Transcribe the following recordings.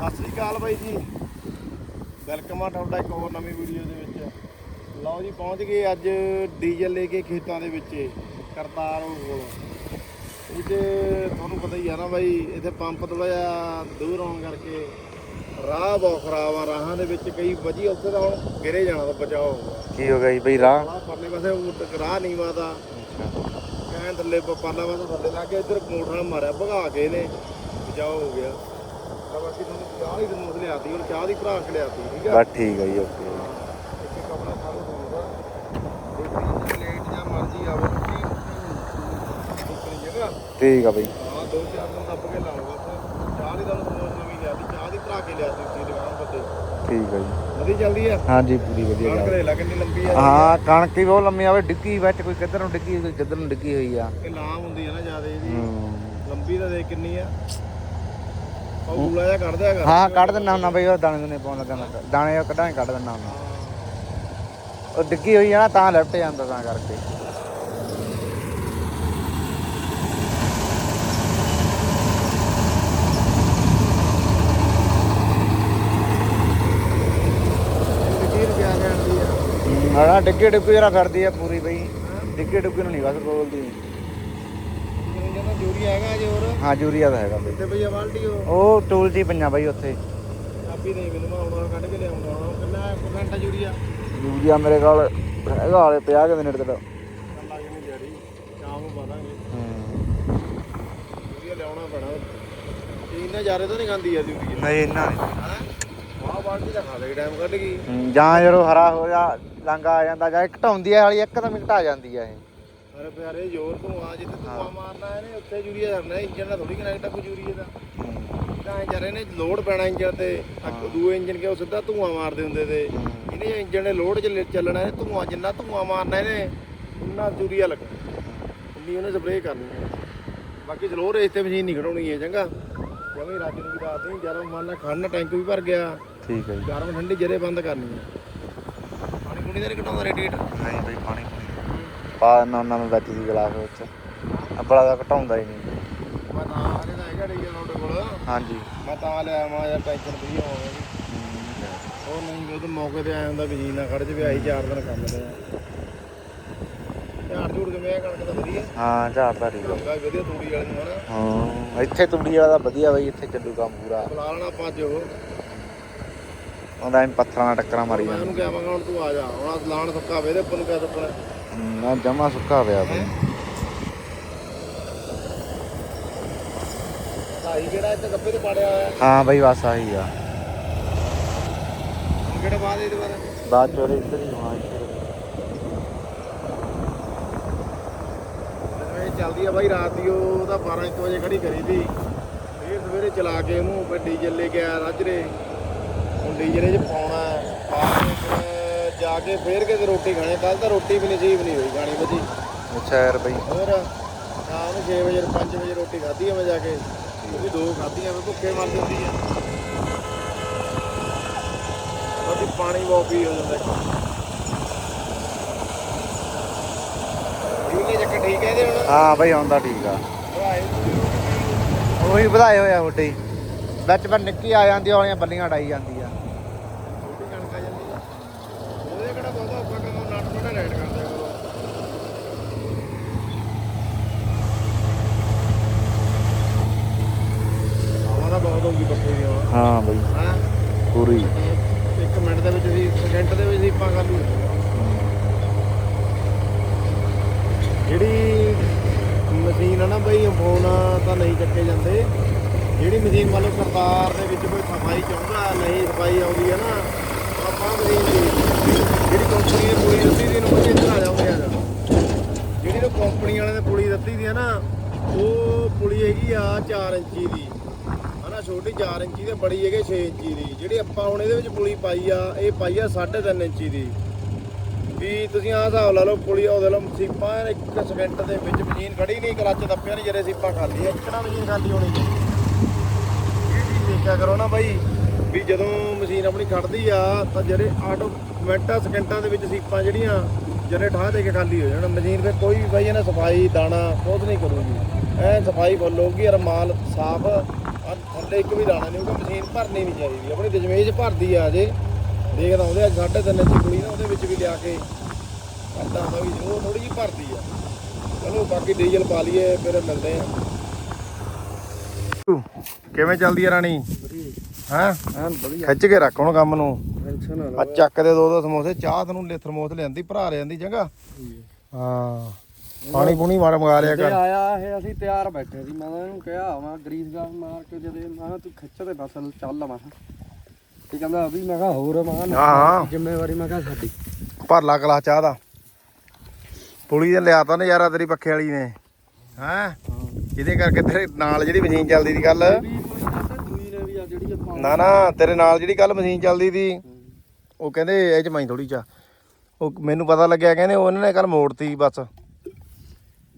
ਸਤਿ ਸ੍ਰੀ ਅਕਾਲ ਬਾਈ ਜੀ। ਵੈਲਕਮ ਆ ਤੁਹਾਡਾ ਇੱਕ ਹੋਰ ਨਵੀਂ ਵੀਡੀਓ ਦੇ ਵਿੱਚ। ਲਓ ਜੀ ਪਹੁੰਚ ਗਏ ਅੱਜ ਡੀਜ਼ਲ ਲੈ ਕੇ ਖੇਤਾਂ ਦੇ ਵਿੱਚ ਕਰਤਾਰ ਕੋਲ। ਇਹ ਤੁਹਾਨੂੰ ਪਤਾ ਹੀ ਆ ਨਾ ਬਾਈ ਇੱਥੇ ਪੰਪ ਥੋੜਾ ਜਿਹਾ ਦੂਰ ਹੋਣ ਕਰਕੇ ਰਾਹ ਬਹੁਤ ਖਰਾਬ ਆ। ਰਾਹਾਂ ਦੇ ਵਿੱਚ ਕਈ ਵਜੀ ਉੱਥੇ ਤਾਂ ਹੁਣ ਗਿਰੇ ਜਾਣਾ ਤਾਂ ਬਚਾਓ ਕੀ ਹੋ ਗਿਆ ਜੀ ਬਈ ਰਾਹ? ਪਰਲੇ ਪਾਸੇ ਉਹ ਰਾਹ ਨਹੀਂ ਵਾਦਾ ਕਹਿਣ ਥੱਲੇ ਪਰਲਾ ਪਾਸੇ ਥੱਲੇ ਲੱਗ ਗਿਆ ਇੱਧਰ ਮੋਟਰ ਮਾਰਿਆ ਭਗਾ ਕੇ ਇਹਨੇ ਬਚਾਓ ਹੋ ਗਿਆ। ਬਾਕੀ ਤੁਹਾਨੂੰ ਚਾਹ ਹੀ ਦਿਨ ਮੁੱਢ ਲਿਆਤੀ ਹੁਣ ਚਾਹ ਦੀ ਭਰਾ ਕੇ ਲਿਆਤੀ ਠੀਕ ਆ? ਬਸ ਠੀਕ ਹੈ ਜੀ ਓਕੇ ਇੱਕ ਇੱਕ ਆਪਣਾ ਖਾਲੋ ਹੋਊਗਾ ਦੇਖੀ ਲੇਟ ਜਾਂ ਮਰਜ਼ੀ ਆਵੇ ਤੁਸੀਂ ਇੱਕ ਜਗ੍ਹਾ। ਠੀਕ ਆ ਬਈ। ਹਾਂ ਦੋ ਚਾਰ ਦਿਨ ਦੱਬ ਕੇ ਲਾਓ ਬਸ। ਚਾਹ ਦੀ ਤੁਹਾਨੂੰ ਹੋਰ ਨਵੀਂ ਲਿਆਤੀ ਚਾਹ ਦੀ ਭਰਾ ਕੇ ਲਿਆਤੀ ਤੁਸੀਂ ਦੁਕਾਨ ਪੱਤੇ ਠੀਕ ਆ ਜੀ। ਵਧੀਆ ਚੱਲਦੀ ਆ? ਹਾਂਜੀ ਪੂਰੀ ਵਧੀਆ ਕਣਕ ਗੱਲ ਦੇ ਲਾ ਕਿੰਨੀ ਲੰਬੀ ਆ? ਹਾਂ ਕਣਕ ਹੀ ਬਹੁਤ ਲੰਮੀ ਆਵੇ ਡਿੱਗੀ ਵਿੱਚ ਕੋਈ ਕਿੱਧਰ ਨੂੰ ਡਿੱਗੀ ਕੋਈ ਕਿੱਧਰ ਨੂੰ ਡਿੱਗੀ ਹੋਈ ਆ। ਇਹ ਲਾਮ ਹੁੰਦੀ ਆ ਨਾ ਜ਼ਿਆਦਾ ਇਹਦੀ। ਹੂੰ। ਲੰਬੀ ਤਾਂ ਦੇਖ ਕਿੰਨੀ ਆ। ਉਹ ਗੂਲਾ ਜਿਹਾ ਕੱਢ ਦਿਆ ਕਰ। ਹਾਂ ਕੱਢ ਦਿੰਦਾ ਹੁੰਦਾ ਬਈ ਉਹ ਦਾਣੇ ਦੁਨੇ ਪਾਉਣ ਲੱਗਾ ਮੈਂ ਦਾਣੇ ਉਹ ਕੱਢਾਂ ਕੱਢ ਦਿੰਦਾ ਹੁੰਦਾ। ਉਹ ਡਿੱਗੀ ਹੋਈ ਆ ਨਾ ਤਾਂ ਲੈਫਟ ਜਾਂਦਾ ਤਾਂ ਕਰਕੇ। ਹਾਂ ਡਿੱਗੇ ਡਿੱਗੇ ਜਰਾ ਫਿਰਦੀ ਆ ਪੂਰੀ ਬਈ। ਡਿੱਗੇ ਡਿੱਗੇ ਨੂੰ ਨਹੀਂ ਬਸ ਬੋਲਦੀ। ਕਹਿੰਦਾ ਜੂਰੀ ਹੈਗਾ ਜੇ ਹੋਰ? ਹਾਂ ਜੂਰੀਆ ਦਾ ਹੈਗਾ ਬਈ। ਤੇ ਭਈਆ ਬਾਲਟੀ ਉਹ? ਉਹ ਟੂਲ ਜੀ ਪੰਜਾ ਬਈ ਉੱਥੇ। ਆਪੀ ਨਹੀਂ ਮੈਨੂੰ ਮੈਂ ਹੁਣ ਕੱਢ ਕੇ ਲਿਆਉਂਦਾ ਹੁਣ ਕਿੰਨਾ ਪਰਸੈਂਟ ਆ ਜੂਰੀਆ? ਜੂਰੀਆ ਮੇਰੇ ਕੋਲ ਹੈਗਾ ਹਾਲੇ 50 ਕੁ ਮਿੰਟ ਦਾ ਲੱਗ ਨਹੀਂ ਜੜੀ ਸ਼ਾਮ ਨੂੰ ਪਾਵਾਂਗੇ ਹੂੰ ਜੂਰੀਆ ਲਿਆਉਣਾ ਪੈਣਾ। ਇੰਨਾ ਜ਼ਿਆਦਾ ਤਾਂ ਨਹੀਂ ਖਾਂਦੀ ਆ ਜੂਰੀਆ? ਨਹੀਂ ਇੰਨਾ ਨਹੀਂ। ਆਹ ਬਾਲਟੀ ਤਾਂ ਖਾ ਲੈ ਟਾਈਮ ਕੱਢ ਗਈ। ਜਾਂ ਜਦੋਂ ਹਰਾ ਹੋ ਜਾ ਲੰਗਾ ਆ ਜਾਂਦਾ ਜਾਂ ਘਟਾਉਂਦੀ ਹੈ ਵਾਲੀ ਇੱਕਦਮ ਹੀ ਘਟਾ ਜਾਂਦੀ ਹੈ ਇਹ। ਅਰੇ ਪਿਆਰੇ ਜ਼ੋਰ ਤੋਂ ਆ ਜਿੱਥੇ ਤੂੰ ਮਾਰਨਾ ਇਹਨੇ ਉੱਥੇ ਜੂਰੀਆ ਕਰਨਾ ਇੰਜਨ ਨਾਲ ਥੋੜੀ ਕਨੈਕਟ ਆ ਕੋਈ ਜੂਰੀਆ ਦਾ। ਤਾਂ ਯਾਰ ਇਹਨੇ ਲੋਡ ਪੈਣਾ ਇੰਜਨ ਤੇ ਅੱਗ- ਦੂਏ ਇੰਜਨ ਕੇ ਉਹ ਸਿੱਧਾ ਧੂਆਂ ਮਾਰਦੇ ਹੁੰਦੇ ਤੇ। ਇਹਨੇ ਇੰਜਨ ਨੇ ਲੋਡ ਚ ਚੱਲਣਾ ਇਹ ਧੂਆਂ ਜਿੰਨਾ ਧੂਆਂ ਮਾਰਨਾ ਇਹਨੇ ਉਨਾ ਜੂਰੀਆ ਲੱਗਣਾ। ਉਨੀ ਉਹਨੇ ਸਪਰੇਅ ਕਰਨੀ ਬਾਕੀ ਸਲੋ ਰੇਸ ਤੇ ਮਸ਼ੀਨ ਨਹੀਂ ਖੜਾਉਣੀ ਹੈ ਚੰਗਾ। ਜਮੀ ਰਾਤ ਨੂੰ ਵੀ ਰਾਤ ਨਹੀਂ ਜਦੋਂ ਮੰਨ ਲਾ ਖੜਨਾ ਟੈਂਕ ਵੀ ਭਰ ਗਿਆ। ਠੀਕ ਹੈ ਜੀ। ਗਰਮ ਠੰਡੀ ਜਰੇ ਬੰਦ ਕਰਨੀ ਹੈ। ਪਾਣੀ ਪੂਣੀ ਦਾ ਨਹੀਂ ਘਟਾਉਂਦਾ ਰੇਡੀਏਟਰ? ਨਹੀਂ ਬਈ ਪੂਣੀ ਪਾ ਉਹਨਾਂ ਨੂੰ ਵਿੱਚ ਦੀ ਗਲਾਸ ਵਿੱਚ। ਆਪਣਾ ਦਾ ਘਟਾਉਂਦਾ ਹੀ ਨਹੀਂ। ਮੈਂ ਤਾਂ ਆਲੇ ਦਾ ਹੈਗਾ ਡੀਜਲ ਤੁਹਾਡੇ ਕੋਲ। ਹਾਂਜੀ। ਮੈਂ ਤਾਂ ਲਿਆ ਮੈਂ ਯਾਰ ਟੈਨਸ਼ਨ ਫਰੀ ਹੋਵਾਂਗੇ ਉਹ ਨਹੀਂ ਉਹ ਤਾਂ ਮੌਕੇ ਤੇ ਆਇਆ ਹੁੰਦਾ ਵੀ ਜੀ ਨਾ ਖੜ ਜਵੇ ਆਈ ਚਾਰ ਦਿਨ ਕੰਮ ਤੇ ਝਾੜ ਝੂੜ ਕਿਵੇਂ ਆ ਕਣਕ ਤਾਂ ਵਧੀਆ। ਹਾਂ ਝਾੜਦਾ ਠੀਕ ਆ। ਲੱਗਾ ਵਧੀਆ ਤੂੜੀ ਵਾਲੇ ਨੂੰ ਹਨਾ ਹਾਂ ਇੱਥੇ ਤੂੜੀ ਵਾਲਾ ਤਾਂ ਵਧੀਆ ਬਈ ਇੱਥੇ ਚੱਲੂ ਕੰਮ ਪੂਰਾ। ਬੁਲਾ ਲੈਣਾ ਆਪਾਂ ਅੱਜ ਉਹ। ਉਹਦਾ ਐਂ ਪੱਥਰਾਂ ਨਾਲ ਟੱਕਰਾਂ ਮਾਰੀ ਮੈਂ ਜਾਂਦੀ। ਉਹਨੂੰ ਕਿਹਾ ਮੈਂ ਕਿਹਾ ਹੁਣ ਤੂੰ ਆ ਜਾ। ਹੁਣ ਆਹ ਲਾਣ ਸੁੱਕਾ ਵੇ ਤੇ ਆਪਾਂ ਨੂੰ ਕਿਆ ਸੁੱਕਣਾ। ਨਾ ਜਮਾ ਸੁੱਕਾ ਪਿਆ ਬਈ। ਭਾਈ ਕਿਹੜਾ ਇੱਥੇ ਗੱਬੇ ਤੇ ਪਾੜਿਆ ਹੋਇਆ। ਹਾਂ ਬਈ ਬਸ ਆਹੀ ਆ। ਕਿਹੜੇ ਬਾਅਦ ਇਹਦੇ ਬਾਰੇ? ਬਾਅਦ ਚੋਰੇ ਇੱਧਰ ਹੀ ਇੱਧਰ ਇਹ ਚੱਲਦੀ ਆ ਬਾਈ ਰਾਤ ਦੀ ਉਹ ਤਾਂ 12 1 ਵਜੇ ਖੜੀ ਕਰੀ ਤੀ ਫੇਰ ਸਵੇਰੇ ਚਲਾ ਕੇ ਤੇ ਡੀਜ਼ਲ ਲੈ ਕੇ ਆਇਆ ਰਾਜਰੇ। ਹੁਣ ਡੀਜ਼ਲ 'ਚ ਪਾਉਣਾ ਹੈ। ਜਾ ਕੇ ਫੇਰ ਕਿਤੇ ਰੋਟੀ ਖਾਣੀ ਕੱਲ ਤਾਂ ਰੋਟੀ ਵੀ ਨਸੀਬ ਨਹੀਂ ਹੋਈ ਖਾਣੀ ਵਧੀ ਅੱਛਾ ਯਾਰ ਬਈ। ਹੋਰ ਸ਼ਾਮ ਨੂੰ 6 ਵਜੇ 5 ਵਜੇ ਰੋਟੀ ਖਾਧੀ ਆ ਮੈਂ ਜਾ ਕੇ। ਉਹ ਵੀ ਦੋ ਖਾਧੀਆਂ ਮੈਂ ਭੁੱਖੇ ਮਰ ਜਾਂਦੀ ਆ। ਉਹਦੀ ਪਾਣੀ ਬਹੁਤ ਪੀ ਹੋ ਜਾਂਦਾ ਇੱਕ। ਠੀਕ ਹੈ ਚੱਕ ਠੀਕ ਹੈ ਇਹਦੇ ਹੁਣ? ਹਾਂ ਬਈ ਆਉਂਦਾ ਠੀਕ ਆ। ਉਹੀ ਵਧਾਏ ਹੋਇਆ ਹੁੱਡੇ ਵਿੱਚ ਪਰ ਨਿੱਕੀ ਆ ਜਾਂਦੀ ਵਾਲੀਆਂ ਬੱਲੀਆਂ ਡਾਈ ਜਾਂਦੀ ਆ ਛੋਟੀ ਕਣਕ ਆ ਜਾਂਦੀ ਆ ਉਹਦੇ ਕਿਹੜਾ ਬਹੁਤਾ ਔਖਾ ਕੰਮ ਆ, ਨਟ ਥੋੜਾ ਲੈਟ ਕਰਦੇ ਕਰੋ ਹਵਾ ਦਾ ਬਹੁਤ ਹੋਊਗੀ ਬੱਕਰੀ ਦੀ ਹਵਾ ਹਾਂ ਬਈ। ਹਾਂ? ਪੂਰੀ। ਇੱਕ ਮਿੰਟ ਦੇ ਵਿੱਚ ਅਸੀਂ ਸਕਿੰਟ ਦੇ ਵਿੱਚ ਸੀਪਾਂ ਕਰ ਲੂ ਜਿਹੜੀ ਮਸ਼ੀਨ ਆ ਨਾ ਬਈ ਫੋਨ ਤਾਂ ਨਹੀਂ ਚੱਕੇ ਜਾਂਦੇ। ਜਿਹੜੀ ਮਸ਼ੀਨ ਮੰਨ ਲਓ ਸਰਕਾਰ ਦੇ ਵਿੱਚ ਕੋਈ ਸਫ਼ਾਈ ਚਾਹੁੰਦਾ ਨਹੀਂ ਸਫ਼ਾਈ ਆਉਂਦੀ ਹੈ ਨਾ ਆਪਾਂ ਮਸ਼ੀਨ ਦੀ ਜਿਹੜੀ ਕੰਪਨੀ ਨੇ ਪੁਲੀ ਦਿੱਤੀ ਦੀ ਨੂੰ ਇੱਧਰ ਆ ਜਾਓਗੇ ਯਾਰ? ਜਿਹੜੀ ਉਹ ਕੰਪਨੀ ਵਾਲਿਆਂ ਨੇ ਪੁਲੀ ਦਿੱਤੀ ਦੀ ਹੈ ਨਾ ਉਹ ਪੁਲੀ ਹੈਗੀ ਆ 4 ਇੰਚੀ ਦੀ। ਹਨਾ ਛੋਟੀ 4 ਇੰਚੀ ਤੇ ਬੜੀ ਹੈਗੇ 6 ਇੰਚੀ ਦੀ। ਜਿਹੜੀ ਆਪਾਂ ਹੁਣ ਇਹਦੇ ਵਿੱਚ ਪੁਲੀ ਪਾਈ ਆ, ਇਹ ਪਾਈ ਆ 3.5 ਇੰਚੀ ਦੀ। ਵੀ ਤੁਸੀਂ ਆਹ ਹਿਸਾਬ ਲਾ ਲਓ ਪੁਲੀ, ਉਹਦੇ ਲੋ ਸੀਪਾਂ, ਇੱਕ ਸਕਿੰਟ ਦੇ ਵਿੱਚ ਮਸ਼ੀਨ ਖੜੀ ਨਹੀਂ ਕਲੱਚ ਦੱਬਿਆ ਨਹੀਂ, ਜਿਹੜੇ ਸੀਪਾਂ ਖਾਲੀ ਆ ਕਿਹੜਾ ਮਸ਼ੀਨ ਖਾਲੀ ਹੋਣੀ ਚਾਹੀਦੀ ਇਹ ਚੀਜ਼ ਦੇਖਿਆ ਕਰੋ ਨਾ ਬਾਈ, ਵੀ ਜਦੋਂ ਮਸ਼ੀਨ ਆਪਣੀ ਖੜਦੀ ਆ, ਤਾਂ ਜਿਹੜੇ ਆਟੋ ਮਿੰਟਾਂ ਸਕਿੰਟਾਂ ਦੇ ਵਿੱਚ ਸੀਪਾਂ ਜਿਹੜੀਆਂ, ਜਿਹੜੇ ਠਾਹ ਦੇ ਕੇ ਖਾਲੀ ਹੋ ਜਾਣ ਮਸ਼ੀਨ ਤੇ ਕੋਈ ਵੀ ਬਾਈ, ਇਹਨਾਂ ਸਫ਼ਾਈ, ਦਾਣਾ ਕੁਝ ਨਹੀਂ ਕਰੂਗੀ। ਐ ਸਫ਼ਾਈ ਫੁੱਲ ਹੋਊਗੀ ਔਰ ਮਾਲ ਸਾਫ਼ ਥੱਲੇ ਇੱਕ ਵੀ ਦਾਣਾ ਨਹੀਂ ਕਿਉਂਕਿ ਮਸ਼ੀਨ ਭਰਨੀ ਨਹੀਂ ਚਾਹੀਦੀ। ਆਪਣੀ ਦਜਮੇਜ ਭਰਦੀ ਆ ਅਜੇ ਦੇਖਦਾ ਉਹਦੇ ਅੱਜ ਸਾਢੇ ਤਿੰਨ ਇੰਚ ਕੁੜੀ ਨਾ ਉਹਦੇ ਵਿੱਚ ਵੀ ਲਿਆ ਕੇ ਕਰਦਾ ਹੁੰਦਾ ਵੀ ਉਹ ਥੋੜੀ ਜਿਹੀ ਭਰਦੀ ਆ। ਚਲੋ ਬਾਕੀ ਡੀਜ਼ਲ ਪਾ ਲਈਏ ਫਿਰ ਮਿਲਦੇ ਆ। ਕਿਵੇਂ ਚੱਲਦੀ ਆ ਰਾਣੀ? ਹਾਂ? ਖਿੱਚ ਕੇ ਰੱਖ ਹੁਣ ਕੰਮ ਨੂੰ। ਟੈਨਸ਼ਨ ਨਾ ਆ ਚੱਕ ਦੇ ਦੋ ਦੋ ਸਮੋਸੇ ਚਾਹ ਤੈਨੂੰ ਲੈ ਥਰਮੋਸ ਲਿਆਂਦੀ ਭਰਾ ਲਿਆਂਦੀ ਚੰਗਾ ਹਾਂ। ਪਾਣੀ ਪੂਣੀ ਮਾਰ ਮੰਗਾ ਲਿਆ ਕਰ। ਆਇਆ ਇਹ ਅਸੀਂ ਤਿਆਰ ਬੈਠੇ ਸੀ ਮੈਂ ਇਹਨੂੰ ਕਿਹਾ ਮੈਂ ਗਰੀਸ ਗਾਸ ਮਾਰ ਕੇ ਜਦੇ ਮੈਂ ਤੂੰ ਖਿੱਚ ਤੇ ਬਸ ਚੱਲ ਮੈਂ ਤੇ ਕਹਿੰਦਾ ਅਭੀ ਮੈਂ ਕਿਹਾ ਹੋਰ ਮੈਂ ਜ਼ਿੰਮੇਵਾਰੀ ਮੈਂ ਕਿਹਾ ਸਾਡੀ। ਭਰ ਲਾ ਗਲਾਸ ਚਾਹ ਦਾ। ਪੁਲੀ ਨੇ ਲਿਆਤਾ ਨਜ਼ਾਰਾ ਤੇਰੀ ਪੱਖੇ ਵਾਲੀ ਨੇ। ਹੈਂ? ਇਹਦੇ ਕਰਕੇ ਤੇਰੇ ਨਾਲ ਜਿਹੜੀ ਮਸ਼ੀਨ ਚੱਲਦੀ ਦੀ ਆਪਾਂ ਨਾ ਨਾ ਤੇਰੇ ਨਾਲ ਜਿਹੜੀ ਕੱਲ ਮਸ਼ੀਨ ਚੱਲਦੀ ਦੀ ਉਹ ਕਹਿੰਦੇ ਇਹ ਚ ਮੈਂ ਥੋੜੀ ਚਾ ਉਹ ਮੈਨੂੰ ਪਤਾ ਲੱਗਿਆ ਕਹਿੰਦੇ ਉਹਨਾਂ ਨੇ ਕੱਲ ਮੋੜਤੀ ਬਸ।